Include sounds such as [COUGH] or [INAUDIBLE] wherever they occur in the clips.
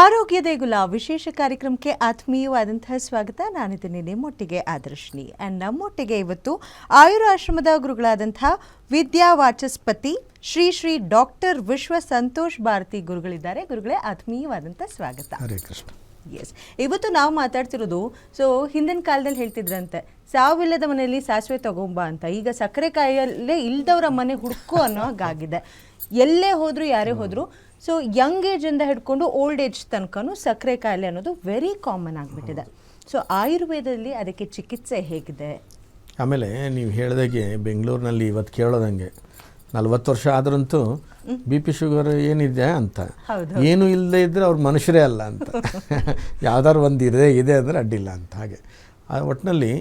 ಆರೋಗ್ಯ ದೇಗುಲ ವಿಶೇಷ ಕಾರ್ಯಕ್ರಮಕ್ಕೆ ಆತ್ಮೀಯವಾದಂತಹ ಸ್ವಾಗತ. ನಾನಿದ್ದೀನಿ ನಿಮ್ಮೊಟ್ಟಿಗೆ ಆದರ್ಶಿನಿ. ಆ್ಯಂಡ್ ನಮ್ಮೊಟ್ಟಿಗೆ ಇವತ್ತು ಆಯುರಾಶ್ರಮದ ಗುರುಗಳಾದಂತಹ ವಿದ್ಯಾ ವಾಚಸ್ಪತಿ ಶ್ರೀ ಶ್ರೀ ಡಾಕ್ಟರ್ ವಿಶ್ವ ಸಂತೋಷ್ ಭಾರತಿ ಗುರುಗಳಿದ್ದಾರೆ. ಗುರುಗಳೇ ಆತ್ಮೀಯವಾದಂಥ ಸ್ವಾಗತ. ಹರೇ ಕೃಷ್ಣ. ಎಸ್ ಇವತ್ತು ನಾವು ಮಾತಾಡ್ತಿರೋದು ಸೊ ಹಿಂದಿನ ಕಾಲದಲ್ಲಿ ಹೇಳ್ತಿದ್ರಂತೆ ಸಾವಿಲ್ಲದ ಮನೆಯಲ್ಲಿ ಸಾಸಿವೆ ತಗೊಂಬ ಅಂತ. ಈಗ ಸಕ್ಕರೆ ಕಾಯಲ್ಲೇ ಇಲ್ದವ್ರ ಮನೆ ಹುಡುಕು ಅನ್ನೋ ಹಾಗಾಗಿದೆ. ಎಲ್ಲೇ ಹೋದ್ರು ಯಾರೇ ಹೋದ್ರು ಸೊ ಯಂಗ್ ಏಜಿಂದ ಹಿಡ್ಕೊಂಡು ಓಲ್ಡ್ ಏಜ್ ತನಕನೂ ಸಕ್ಕರೆ ಕಾಯಿಲೆ ಅನ್ನೋದು ವೆರಿ ಕಾಮನ್ ಆಗಿಬಿಟ್ಟಿದೆ. ಸೊ ಆಯುರ್ವೇದದಲ್ಲಿ ಅದಕ್ಕೆ ಚಿಕಿತ್ಸೆ ಹೇಗಿದೆ? ಆಮೇಲೆ ನೀವು ಹೇಳಿದಾಗೆ ಬೆಂಗಳೂರಿನಲ್ಲಿ ಇವತ್ತು ಕೇಳೋದಂಗೆ ನಲ್ವತ್ತು ವರ್ಷ ಆದ್ರಂತೂ ಬಿ ಪಿ ಶುಗರ್ ಏನಿದೆ ಅಂತ. ಏನು ಇಲ್ಲದೆ ಇದ್ದರೆ ಅವ್ರು ಮನುಷ್ಯರೇ ಅಲ್ಲ ಅಂತ. [LAUGHS] ಯಾವ್ದಾದ್ರು ಒಂದು ಇದೆ ಇದೆ ಅಂದರೆ ಅಡ್ಡಿಲ್ಲ ಅಂತ ಹಾಗೆ. ಆ ಒಟ್ಟಿನಲ್ಲಿ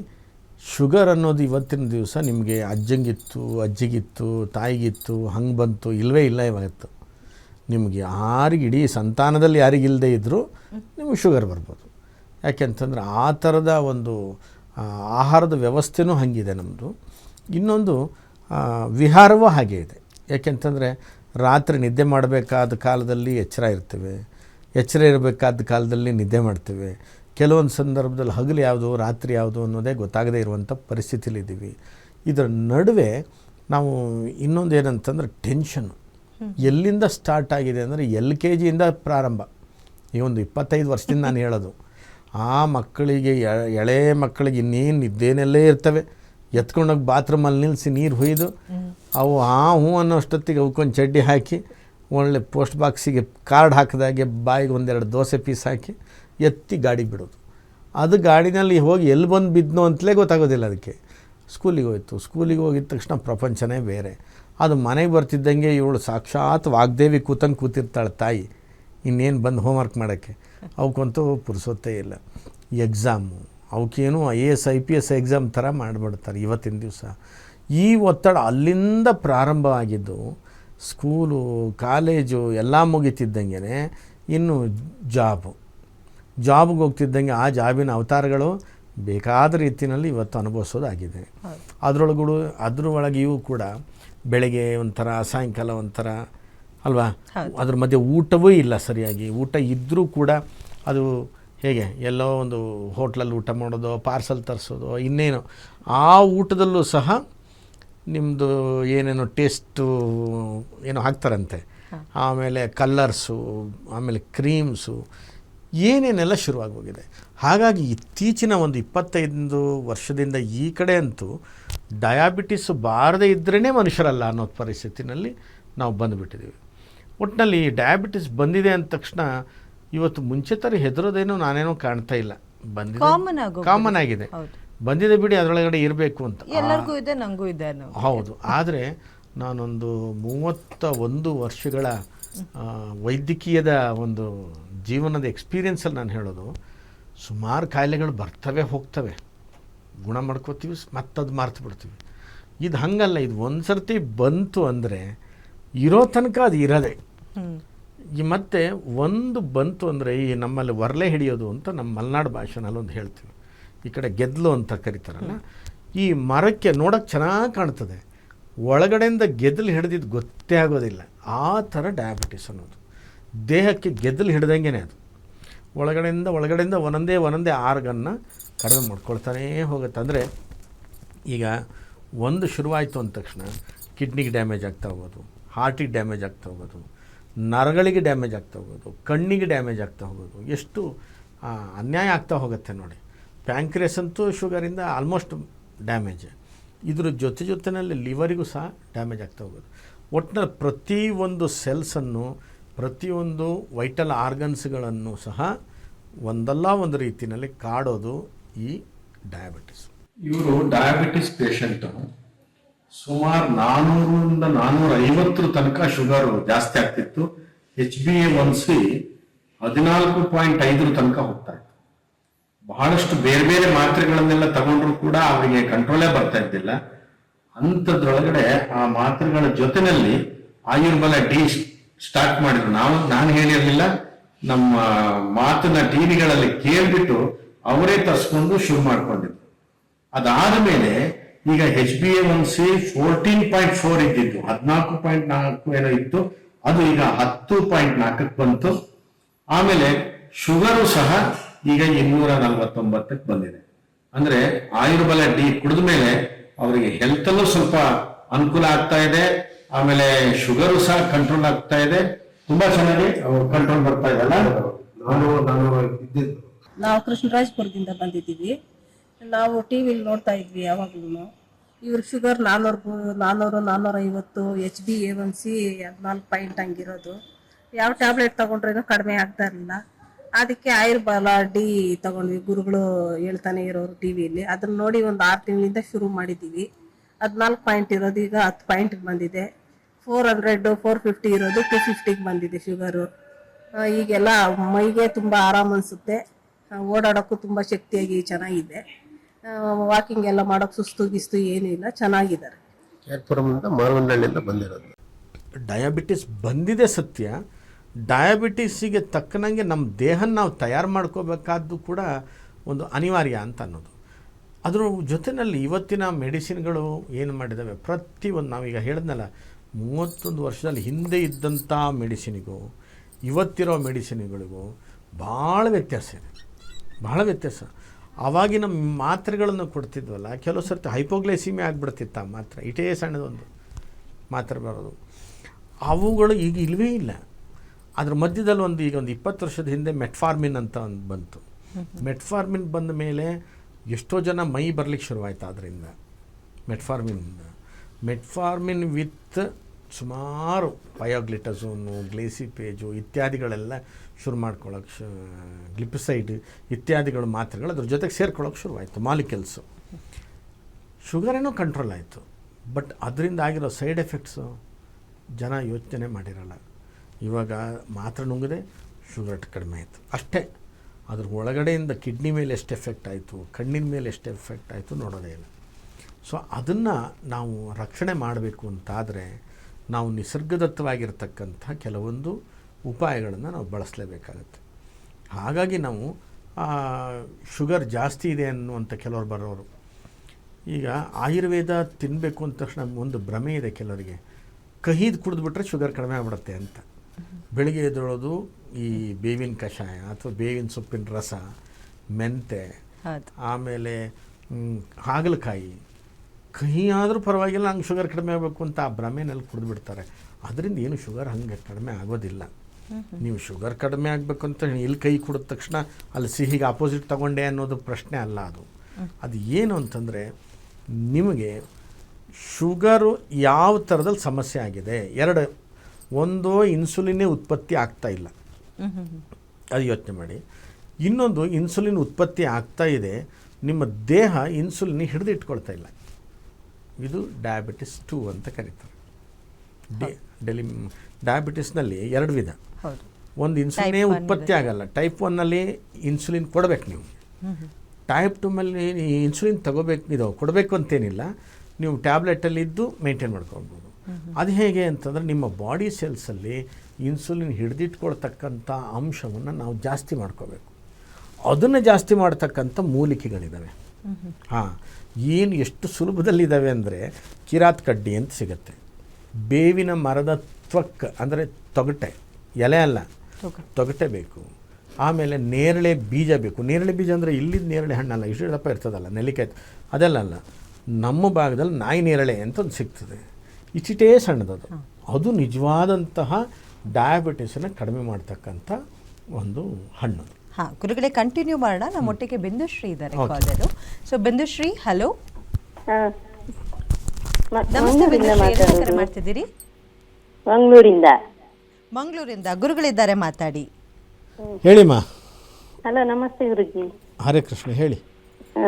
ಶುಗರ್ ಅನ್ನೋದು ಇವತ್ತಿನ ದಿವಸ ನಿಮಗೆ ಅಜ್ಜಂಗಿತ್ತು ಅಜ್ಜಿಗಿತ್ತು ತಾಯಿಗಿತ್ತು ಹಂಗೆ ಬಂತು ಇಲ್ಲವೇ ಇಲ್ಲ ಇವತ್ತು. ನಿಮಗೆ ಯಾರಿಗೆ ಇಡೀ ಸಂತಾನದಲ್ಲಿ ಯಾರಿಗಿಲ್ಲದೆ ಇದ್ದರೂ ನಿಮಗೆ ಶುಗರ್ ಬರ್ಬೋದು. ಯಾಕೆಂತಂದ್ರೆ ಆ ಥರದ ಒಂದು ಆಹಾರದ ವ್ಯವಸ್ಥೆನೂ ಹಾಗಿದೆ ನಮ್ಮದು ಇನ್ನೊಂದು ವಿಹಾರವೂ ಹಾಗೆ ಇದೆ. ಯಾಕೆಂತಂದರೆ ರಾತ್ರಿ ನಿದ್ದೆ ಮಾಡಬೇಕಾದ ಕಾಲದಲ್ಲಿ ಎಚ್ಚರ ಇರ್ತೇವೆ. ಎಚ್ಚರ ಇರಬೇಕಾದ ಕಾಲದಲ್ಲಿ ನಿದ್ದೆ ಮಾಡ್ತೇವೆ. ಕೆಲವೊಂದು ಸಂದರ್ಭದಲ್ಲಿ ಹಗಲು ಯಾವುದು, ರಾತ್ರಿ ಯಾವುದು ಅನ್ನೋದೇ ಗೊತ್ತಾಗದೇ ಇರುವಂಥ ಪರಿಸ್ಥಿತಿಲಿದ್ದೀವಿ ಇದರ ನಡುವೆ ನಾವು ಇನ್ನೊಂದು ಏನಂತಂದ್ರೆ ಟೆನ್ಷನ್ನು ಎಲ್ಲಿಂದ ಸ್ಟಾರ್ಟ್ ಆಗಿದೆ ಅಂದರೆ ಎಲ್ ಕೆ ಜಿಯಿಂದ ಪ್ರಾರಂಭ. ಈ ಒಂದು ಇಪ್ಪತ್ತೈದು ವರ್ಷದಿಂದ ನಾನು ಹೇಳೋದು. ಆ ಮಕ್ಕಳಿಗೆ ಎಳೆ ಮಕ್ಕಳಿಗೆ ಇನ್ನೇನು ಇದ್ದೇನೆಲ್ಲೇ ಇರ್ತವೆ. ಎತ್ಕೊಂಡೋಗಿ ಬಾತ್ರೂಮಲ್ಲಿ ನಿಲ್ಲಿಸಿ ನೀರು ಹುಯ್ದು ಅವು ಆ ಹೂ ಅನ್ನೋಷ್ಟೊತ್ತಿಗೆ ಅವಕ್ಕೊಂದು ಚಡ್ಡಿ ಹಾಕಿ, ಒಳ್ಳೆ ಪೋಸ್ಟ್ ಬಾಕ್ಸಿಗೆ ಕಾರ್ಡ್ ಹಾಕಿದಾಗೆ ಬಾಯಿಗೆ ಒಂದೆರಡು ದೋಸೆ ಪೀಸ್ ಹಾಕಿ ಎತ್ತಿ ಗಾಡಿ ಬಿಡೋದು. ಅದು ಗಾಡಿನಲ್ಲಿ ಹೋಗಿ ಎಲ್ಲಿ ಬಂದು ಬಿದ್ನೋ ಅಂತಲೇ ಗೊತ್ತಾಗೋದಿಲ್ಲ ಅದಕ್ಕೆ. ಸ್ಕೂಲಿಗೆ ಹೋಯಿತು. ಸ್ಕೂಲಿಗೆ ಹೋಗಿದ ತಕ್ಷಣ ಪ್ರಪಂಚನೇ ಬೇರೆ. ಅದು ಮನೆಗೆ ಬರ್ತಿದ್ದಂಗೆ ಇವಳು ಸಾಕ್ಷಾತ್ ವಾಗ್ದೇವಿ ಕೂತಂಗೆ ಕೂತಿರ್ತಾಳೆ ತಾಯಿ. ಇನ್ನೇನು ಬಂದು ಹೋಮ್ವರ್ಕ್ ಮಾಡೋಕ್ಕೆ? ಅವಕ್ಕಂತೂ ಪುರುಸೊತ್ತೇ ಇಲ್ಲ. Exam ಅವಕ್ಕೇನು I A S I P S exam ಥರ ಮಾಡಿಬಿಡ್ತಾರೆ ಇವತ್ತಿನ ದಿವಸ. ಈ ಒತ್ತಡ ಅಲ್ಲಿಂದ ಪ್ರಾರಂಭವಾಗಿದ್ದು ಸ್ಕೂಲು ಕಾಲೇಜು ಎಲ್ಲ ಮುಗಿತಿದ್ದಂಗೆ ಇನ್ನು ಜಾಬು. ಜಾಬ್ಗೆ ಹೋಗ್ತಿದ್ದಂಗೆ ಆ ಜಾಬಿನ ಅವತಾರಗಳು ಬೇಕಾದ ರೀತಿಯಲ್ಲಿ ಇವತ್ತು ಅನುಭವಿಸೋದಾಗಿದೆ. ಅದರೊಳಗೂ ಅದ್ರ ಕೂಡ ಬೆಳಗ್ಗೆ ಒಂಥರ ಸಾಯಂಕಾಲ ಒಂಥರ ಅಲ್ವಾ? ಅದ್ರ ಮಧ್ಯೆ ಊಟವೂ ಇಲ್ಲ ಸರಿಯಾಗಿ. ಊಟ ಇದ್ದರೂ ಕೂಡ ಅದು ಹೇಗೆ ಎಲ್ಲೋ ಒಂದು ಹೋಟ್ಲಲ್ಲಿ ಊಟ ಮಾಡೋದು ಪಾರ್ಸಲ್ ತರಿಸೋದು ಇನ್ನೇನು ಆ ಊಟದಲ್ಲೂ ಸಹ ನಿಮ್ಮದು ಏನೇನೋ ಟೇಸ್ಟು ಏನೋ ಹಾಕ್ತಾರಂತೆ. ಆಮೇಲೆ ಕಲ್ಲರ್ಸು ಆಮೇಲೆ ಕ್ರೀಮ್ಸು ಏನೇನೆಲ್ಲ ಶುರುವಾಗೋಗಿದೆ ಹಾಗಾಗಿ ಇತ್ತೀಚಿನ ಒಂದು ಇಪ್ಪತ್ತೈದು ವರ್ಷದಿಂದ ಈ ಕಡೆ ಅಂತೂ ಡಯಾಬಿಟಿಸ್ ಬಾರದೇ ಇದ್ರೇ ಮನುಷ್ಯರಲ್ಲ ಅನ್ನೋ ಪರಿಸ್ಥಿತಿನಲ್ಲಿ ನಾವು ಬಂದುಬಿಟ್ಟಿದ್ದೀವಿ. ಒಟ್ಟಿನಲ್ಲಿ ಡಯಾಬಿಟಿಸ್ ಬಂದಿದೆ ಅಂದ ತಕ್ಷಣ ಇವತ್ತು ಮುಂಚೆ ಥರ ಹೆದರೋದೇನೋ ನಾನೇನೋ ಕಾಣ್ತಾ ಇಲ್ಲ. ಬಂದಿದೆ. ಕಾಮನ್ ಆಗೋ ಕಾಮನ್ ಆಗಿದೆ. ಬಂದಿದೆ ಬಿಡಿ ಅದರೊಳಗಡೆ ಇರಬೇಕು ಅಂತ. ಎಲ್ಲರಿಗೂ ಇದೆ ನಂಗೂ ಇದೆ ಹೌದು. ಆದರೆ ನಾನೊಂದು ಮೂವತ್ತ ಒಂದು ವರ್ಷಗಳ ವೈದ್ಯಕೀಯದ ಒಂದು ಜೀವನದ ಎಕ್ಸ್ಪೀರಿಯನ್ಸಲ್ಲಿ ನಾನು ಹೇಳೋದು ಸುಮಾರು ಕಾಯಿಲೆಗಳು ಬರ್ತವೆ ಹೋಗ್ತವೆ. ಗುಣ ಮಾಡ್ಕೋತೀವಿ ಮತ್ತದು ಮಾರ್ತು ಬಿಡ್ತೀವಿ. ಇದು ಹಂಗಲ್ಲ ಇದು ಒಂದು ಸರ್ತಿ ಬಂತು ಅಂದರೆ ಇರೋ ತನಕ ಅದು ಇರೋದೇ. ಈ ಮತ್ತೆ ಒಂದು ಬಂತು ಅಂದರೆ ಈ ನಮ್ಮಲ್ಲಿ ವರಲೆ ಹಿಡಿಯೋದು ಅಂತ ನಮ್ಮ ಮಲೆನಾಡು ಭಾಷೆನಲ್ಲಿ ಒಂದು ಹೇಳ್ತೀವಿ. ಈ ಕಡೆ ಗೆದ್ದಲು ಅಂತ ಕರೀತಾರಲ್ಲ. ಈ ಮರಕ್ಕೆ ನೋಡೋಕ್ಕೆ ಚೆನ್ನಾಗಿ ಕಾಣ್ತದೆ. ಒಳಗಡೆಯಿಂದ ಗೆದ್ದಲು ಹಿಡಿದಿದ್ದು ಗೊತ್ತೇ ಆಗೋದಿಲ್ಲ. ಆ ಥರ ಡಯಾಬಿಟಿಸ್ ಅನ್ನೋದು. ದೇಹಕ್ಕೆ ಗೆದ್ದಲು ಹಿಡ್ದಂಗೆ ಅದು. ಒಳಗಡೆಯಿಂದ ಒಳಗಡೆಯಿಂದ ಒಂದೊಂದೇ ಒಂದೊಂದೇ ಆರ್ಗನ್ನ ಕಡಿಮೆ ಮಾಡ್ಕೊಳ್ತಾನೇ ಹೋಗುತ್ತೆ. ಅಂದರೆ ಈಗ ಒಂದು ಶುರುವಾಯಿತು ಅಂದ ತಕ್ಷಣ ಕಿಡ್ನಿಗೆ ಡ್ಯಾಮೇಜ್ ಆಗ್ತಾ ಹೋಗೋದು, ಹಾರ್ಟಿಗೆ ಡ್ಯಾಮೇಜ್ ಆಗ್ತಾ ಹೋಗೋದು, ನರಗಳಿಗೆ ಡ್ಯಾಮೇಜ್ ಆಗ್ತಾ ಹೋಗೋದು, ಕಣ್ಣಿಗೆ ಡ್ಯಾಮೇಜ್ ಆಗ್ತಾ ಹೋಗೋದು, ಎಷ್ಟು ಅನ್ಯಾಯ ಆಗ್ತಾ ಹೋಗುತ್ತೆ ನೋಡಿ. ಪ್ಯಾಂಕ್ರಿಯಸ್ ಅಂತೂ ಶುಗರಿಂದ ಆಲ್ಮೋಸ್ಟ್ ಡ್ಯಾಮೇಜ್. ಇದ್ರ ಜೊತೆ ಜೊತೆಯಲ್ಲಿ ಲಿವರಿಗೂ ಸಹ ಡ್ಯಾಮೇಜ್ ಆಗ್ತಾ ಹೋಗೋದು. ಒಟ್ಟಿನಲ್ಲಿ ಪ್ರತಿಯೊಂದು ಸೆಲ್ಸನ್ನು ಪ್ರತಿಯೊಂದು ವೈಟಲ್ ಆರ್ಗನ್ಸ್ಗಳನ್ನು ಸಹ ಒಂದಲ್ಲ ಒಂದು ರೀತಿಯಲ್ಲಿ ಕಾಡೋದು ಈ ಡಯಾಬಿಟಿಸ್ ಇವರು ಡಯಾಬಿಟಿಸ್ ಪೇಷಂಟ್ ಸುಮಾರು ನಾನೂರಿಂದ ನಾನೂರ ಐವತ್ತರ ತನಕ ಶುಗರ್ ಜಾಸ್ತಿ ಆಗ್ತಿತ್ತು. H B A one C ಹದಿನಾಲ್ಕು ಪಾಯಿಂಟ್ ಐದರ ತನಕ ಹೋಗ್ತಾ ಇತ್ತು. ಬಹಳಷ್ಟು ಬೇರೆ ಬೇರೆ ಮಾತ್ರೆಗಳನ್ನೆಲ್ಲ ತಗೊಂಡ್ರು ಕೂಡ ಅವರಿಗೆ ಕಂಟ್ರೋಲೇ ಬರ್ತಾ ಇದ್ದಿಲ್ಲ. ಅಂಥದ್ರೊಳಗಡೆ ಆ ಮಾತ್ರೆಗಳ ಜೊತೆನಲ್ಲಿ ಆಯುರ್ಬಲ ಡಿ ಸ್ಟಾರ್ಟ್ ಮಾಡಿದ್ರು. ನಾವು, ನಾನು ಹೇಳಿರಲಿಲ್ಲ, ನಮ್ಮ ಮಾತನ್ನ ಟಿವಿಗಳಲ್ಲಿ ಕೇಳ್ಬಿಟ್ಟು ಅವರೇ ತರಿಸ್ಕೊಂಡು ಶುರು ಮಾಡ್ಕೊಂಡಿದ್ರು. ಅದಾದ ಮೇಲೆ ಈಗ H B A one C fourteen point four ಇದ್ದಿದ್ದು, ಹದಿನಾಲ್ಕು ಪಾಯಿಂಟ್ ನಾಲ್ಕು ಏನೋ ಇತ್ತು, ಅದು ಈಗ ಹತ್ತು ಪಾಯಿಂಟ್ ನಾಲ್ಕಕ್ಕೆ ಬಂತು. ಆಮೇಲೆ ಶುಗರು ಸಹ ಈಗ ಇನ್ನೂರ ನಲವತ್ತೊಂಬತ್ತಕ್ಕೆ ಬಂದಿದೆ. ಅಂದ್ರೆ ಆಯುರ್ಬಲ ಡಿ ಕುಡಿದ ಮೇಲೆ ಅವರಿಗೆ ಹೆಲ್ತ್ ಅಲ್ಲೂ ಸ್ವಲ್ಪ ಅನುಕೂಲ ಆಗ್ತಾ ಇದೆ. ಆಮೇಲೆ ಶುಗರು ಸಹ ಕಂಟ್ರೋಲ್ ಆಗ್ತಾ ಇದೆ. ತುಂಬಾ ಚೆನ್ನಾಗಿ ಕಂಟ್ರೋಲ್ ಬರ್ತಾ ಇದೆಲ್ಲ ನಾನು ನಾನು ಇದ್ದಿದ್ದು. ನಾವು ಕೃಷ್ಣರಾಜಪುರದಿಂದ ಬಂದಿದ್ದೀವಿ. ನಾವು ಟಿ ವಿಲಿ ನೋಡ್ತಾ ಇದ್ವಿ ಯಾವಾಗ್ಲೂ ಇವ್ರ ಶುಗರ್ ನಾನ್ನೂರು ನಾನ್ನೂರು ಐವತ್ತು H B A one C ಹದಿನಾಲ್ಕು ಪಾಯಿಂಟ್ ಹಂಗಿರೋದು. ಯಾವ ಟ್ಯಾಬ್ಲೆಟ್ ತೊಗೊಂಡ್ರೇನು ಕಡಿಮೆ ಆಗ್ತಾ ಇರಲಿಲ್ಲ. ಅದಕ್ಕೆ ಆಯುರ್ಬಲ ಡಿ ತಗೊಂಡ್ವಿ. ಗುರುಗಳು ಹೇಳ್ತಾನೆ ಇರೋರು ಟಿ ವಿಯಲ್ಲಿ ಅದನ್ನ ನೋಡಿ ಒಂದು ಆರು ತಿಂಗಳಿಂದ ಶುರು ಮಾಡಿದ್ದೀವಿ. ಹದಿನಾಲ್ಕು ಪಾಯಿಂಟ್ ಇರೋದು, ಈಗ ಹತ್ತು ಪಾಯಿಂಟಿಗೆ ಬಂದಿದೆ. ಫೋರ್ ಹಂಡ್ರೆಡ್ ಫೋರ್ ಫಿಫ್ಟಿ ಇರೋದು ಟು ಫಿಫ್ಟಿಗೆ ಬಂದಿದೆ ಶುಗರು ಈಗೆಲ್ಲ ಮೈಗೆ ತುಂಬ ಆರಾಮ ಅನಿಸುತ್ತೆ. ಓಡಾಡೋಕ್ಕೂ ತುಂಬ ಶಕ್ತಿಯಾಗಿ ಚೆನ್ನಾಗಿದೆ. ವಾಕಿಂಗ್ ಎಲ್ಲ ಮಾಡೋಕೆ ಸುಸ್ತು ಗಿಸ್ತು ಏನೂ ಇಲ್ಲ ಚೆನ್ನಾಗಿದ್ದಾರೆ. ಕೇರ್ಪುರಮಿಂದ ಮಾರವನಹಳ್ಳಿಯಿಂದ ಬಂದಿರೋದು. ಡಯಾಬಿಟಿಸ್ ಬಂದಿದೆ ಸತ್ಯ. ಡಯಾಬಿಟಿಸಿಗೆ ತಕ್ಕನಂಗೆ ನಮ್ಮ ದೇಹನ ನಾವು ತಯಾರು ಮಾಡ್ಕೋಬೇಕಾದ್ದು ಕೂಡ ಒಂದು ಅನಿವಾರ್ಯ ಅಂತ ಅನ್ನೋದು. ಅದ್ರ ಜೊತೆಯಲ್ಲಿ ಇವತ್ತಿನ ಮೆಡಿಸಿನ್ಗಳು ಏನು ಮಾಡಿದ್ದಾವೆ ಒಂದು ನಾವೀಗ ಹೇಳಿದ್ನಲ್ಲ ಮೂವತ್ತೊಂದು ವರ್ಷದಲ್ಲಿ ಹಿಂದೆ ಇದ್ದಂಥ ಮೆಡಿಸಿನಿಗೂ ಇವತ್ತಿರೋ ಮೆಡಿಸಿನ್ಗಳಿಗೂ ಭಾಳ ವ್ಯತ್ಯಾಸ ಇದೆ. ಭಾಳ ವ್ಯತ್ಯಾಸ. ಆವಾಗಿನ ಮಾತ್ರೆಗಳನ್ನು ಕೊಡ್ತಿದ್ವಲ್ಲ ಕೆಲವು ಸರ್ತಿ ಹೈಪೋಗ್ಲೈಸಿಮಿ ಆಗಿಬಿಡ್ತಿತ್ತು ಆ ಮಾತ್ರೆ ಇಟೇ ಸಣ್ಣದೊಂದು ಮಾತ್ರೆ ಬರೋದು. ಅವುಗಳು ಈಗ ಇಲ್ಲವೇ ಇಲ್ಲ. ಅದ್ರ ಮಧ್ಯದಲ್ಲಿ ಒಂದು ಈಗ ಒಂದು ಇಪ್ಪತ್ತು ವರ್ಷದ ಹಿಂದೆ ಮೆಟ್ಫಾರ್ಮಿನ್ ಅಂತ ಒಂದು ಬಂತು. ಮೆಟ್ಫಾರ್ಮಿನ್ ಬಂದ ಮೇಲೆ ಎಷ್ಟೋ ಜನ ಮೈ ಬರ್ಲಿಕ್ಕೆ ಶುರುವಾಯ್ತು ಅದರಿಂದ ಮೆಟ್ಫಾರ್ಮಿನಿಂದ ಮೆಟ್ಫಾರ್ಮಿನ್ ವಿತ್ ಸುಮಾರು ಪಯೋಗ್ಲಿಟಝೋನು ಗ್ಲೇಸಿಪೇಜು ಇತ್ಯಾದಿಗಳೆಲ್ಲ ಶುರು ಮಾಡ್ಕೊಳ್ಳೋಕೆ ಶು ಗ್ಲಿಪಿಸೈಡ್ ಇತ್ಯಾದಿಗಳು ಮಾತ್ರೆಗಳು ಅದ್ರ ಜೊತೆಗೆ ಸೇರ್ಕೊಳ್ಳೋಕೆ ಶುರುವಾಯಿತು ಮಾಲಿಕ್ಯೂಲ್ಸು ಏನೋ ಕಂಟ್ರೋಲ್ ಆಯಿತು ಬಟ್ ಅದರಿಂದ ಆಗಿರೋ ಸೈಡ್ ಎಫೆಕ್ಟ್ಸು ಜನ ಯೋಚನೆ ಮಾಡಿರಲ್ಲ. ಇವಾಗ ಮಾತ್ರೆ ನುಂಗಿದೆ ಶುಗರ್ ಕಡಿಮೆ ಆಯಿತು. ಅಷ್ಟೇ, ಅದ್ರ ಒಳಗಡೆಯಿಂದ ಕಿಡ್ನಿ ಮೇಲೆ ಎಷ್ಟು ಎಫೆಕ್ಟ್ ಆಯಿತು, ಕಣ್ಣಿನ ಮೇಲೆ ಎಷ್ಟು ಎಫೆಕ್ಟ್ ಆಯಿತು ನೋಡೋದೇ ಇಲ್ಲ. ಸೊ ಅದನ್ನು ನಾವು ರಕ್ಷಣೆ ಮಾಡಬೇಕು ಅಂತಾದರೆ ನಾವು ನಿಸರ್ಗದತ್ತವಾಗಿರ್ತಕ್ಕಂಥ ಕೆಲವೊಂದು ಉಪಾಯಗಳನ್ನು ನಾವು ಬಳಸಲೇಬೇಕಾಗತ್ತೆ. ಹಾಗಾಗಿ ನಾವು ಶುಗರ್ ಜಾಸ್ತಿ ಇದೆ ಅನ್ನುವಂಥ ಕೆಲವರು ಬರೋರು. ಈಗ ಆಯುರ್ವೇದ ತಿನ್ನಬೇಕು ಅಂದ ತಕ್ಷಣ ಒಂದು ಭ್ರಮೆ ಇದೆ ಕೆಲವರಿಗೆ. ಕಹಿದು ಕುಡಿದ್ಬಿಟ್ರೆ ಶುಗರ್ ಕಡಿಮೆ ಆಗ್ಬಿಡುತ್ತೆ ಅಂತ. ಬೆಳಿಗ್ಗೆ ಎದ್ದೊಳೋದು ಈ ಬೇವಿನ ಕಷಾಯ ಅಥವಾ ಬೇವಿನ ಸೊಪ್ಪಿನ ರಸ ಮೆಂತೆ ಆಮೇಲೆ ಹಾಗಲಕಾಯಿ. ಕಹಿ ಆದರೂ ಪರವಾಗಿಲ್ಲ ಹಂಗೆ ಶುಗರ್ ಕಡಿಮೆ ಆಗಬೇಕು ಅಂತ ಆ ಭ್ರಮೆನಲ್ಲಿ ಕುಡಿದ್ಬಿಡ್ತಾರೆ. ಅದರಿಂದ ಏನು ಶುಗರ್ ಹಂಗೆ ಕಡಿಮೆ ಆಗೋದಿಲ್ಲ. ನೀವು ಶುಗರ್ ಕಡಿಮೆ ಆಗಬೇಕು ಅಂತ ಇಲ್ಲಿ ಕೈ ಕೊಡಿದ ತಕ್ಷಣ ಅಲ್ಲಿ ಸಿಹಿಗೆ ಅಪೋಸಿಟ್ ತಗೊಂಡೆ ಅನ್ನೋದು ಪ್ರಶ್ನೆ ಅಲ್ಲ ಅದು. ಅದು ಏನು ಅಂತಂದರೆ ನಿಮಗೆ ಶುಗರು ಯಾವ ಥರದಲ್ಲಿ ಸಮಸ್ಯೆ ಆಗಿದೆ? ಎರಡು, ಒಂದು ಇನ್ಸುಲಿನೇ ಉತ್ಪತ್ತಿ ಆಗ್ತಾ ಇಲ್ಲ. ಅದು ಯೋಚನೆ ಮಾಡಿ. ಇನ್ನೊಂದು ಇನ್ಸುಲಿನ್ ಉತ್ಪತ್ತಿ ಆಗ್ತಾ ಇದೆ, ನಿಮ್ಮ ದೇಹ ಇನ್ಸುಲಿನ್ ಹಿಡಿದಿಟ್ಕೊಳ್ತಾ ಇಲ್ಲ. ಇದು ಡಯಾಬಿಟಿಸ್ ಟೂ ಅಂತ ಕರೀತಾರೆ. ಡೆಲಿ ಡಯಾಬಿಟಿಸ್ನಲ್ಲಿ ಎರಡು ವಿಧ. ಒಂದು ಇನ್ಸುಲಿನೇ ಉತ್ಪತ್ತಿ ಆಗಲ್ಲ. ಟೈಪ್ ಒನ್ನಲ್ಲಿ ಇನ್ಸುಲಿನ್ ಕೊಡಬೇಕು ನೀವು. ಟೈಪ್ ಟೂಮಲ್ಲಿ ಇನ್ಸುಲಿನ್ ತಗೋಬೇಕು ಇದು ಕೊಡಬೇಕು ಅಂತೇನಿಲ್ಲ. ನೀವು ಟ್ಯಾಬ್ಲೆಟಲ್ಲಿ ಇದ್ದು ಮೇಂಟೈನ್ ಮಾಡ್ಕೊಳ್ಬೋದು. ಅದು ಹೇಗೆ ಅಂತಂದರೆ ನಿಮ್ಮ ಬಾಡಿ ಸೆಲ್ಸಲ್ಲಿ ಇನ್ಸುಲಿನ್ ಹಿಡಿದಿಟ್ಕೊಳ್ತಕ್ಕಂಥ ಅಂಶವನ್ನು ನಾವು ಜಾಸ್ತಿ ಮಾಡ್ಕೋಬೇಕು ಅದನ್ನು ಜಾಸ್ತಿ ಮಾಡ್ತಕ್ಕಂಥ ಮೂಲಿಕೆಗಳಿದ್ದಾವೆ ಹಾಂ ಏನು ಎಷ್ಟು ಸುಲಭದಲ್ಲಿದ್ದಾವೆ ಅಂದರೆ ಕಿರಾತ್ ಕಡ್ಡಿ ಅಂತ ಸಿಗುತ್ತೆ. ಬೇವಿನ ಮರದ ತ್ವಕ್ ಅಂದರೆ ತೊಗಟೆ. ಎಲೆ ಅಲ್ಲ. ತೊಗಟೆ. ಬೇಕು ಆಮೇಲೆ ನೇರಳೆ ಬೀಜ ಬೇಕು. ನೇರಳೆ ಬೀಜ ಅಂದರೆ ಇಲ್ಲಿದ್ದ ನೇರಳೆ ಹಣ್ಣಲ್ಲ ಇಷ್ಟು ದಪ್ಪ ಇರ್ತದಲ್ಲ ನೆಲ್ಲಿಕಾಯಿ ಅದೆಲ್ಲ ಅಲ್ಲ. ನಮ್ಮ ಭಾಗದಲ್ಲಿ ನಾಯಿ ನೇರಳೆ ಅಂತ ಒಂದು ಸಿಗ್ತದೆ. ಇಚ್ಚಿಟೇ ಸಣ್ಣದದು ಅದು ನಿಜವಾದಂತಹ ಡಯಾಬಿಟಿಸನ್ನು ಕಡಿಮೆ ಮಾಡ್ತಕ್ಕಂಥ ಒಂದು ಹಣ್ಣು. ಹಾ ಗುರುಗಳೇ ಕಂಟಿನ್ಯೂ ಮಾಡೋಣ. ನಮ್ಮ ಒಟ್ಟಿಗೆ ಬಿಂದುಶ್ರೀ ಇದ್ದಾರೆ. ಕಾಲರು. ಸೊ ಬಿಂದುಶ್ರೀ ಹಲೋ ಹಾ. ನಮಸ್ತೆ ಬಿಂದುಶ್ರೀ ಮಾಡ್ತಿದ್ದೀರಿ? ಮಂಗಳೂರಿಂದ. ಮಂಗಳೂರಿಂದ ಗುರುಗಳಿದ್ದಾರೆ ಮಾತಾಡಿ. ಹೇಳಿಮ್ಮ ಹಲೋ ನಮಸ್ತೆ ಗುರುಜಿ. ಹರೇ ಕೃಷ್ಣ ಹೇಳಿ. ಆ,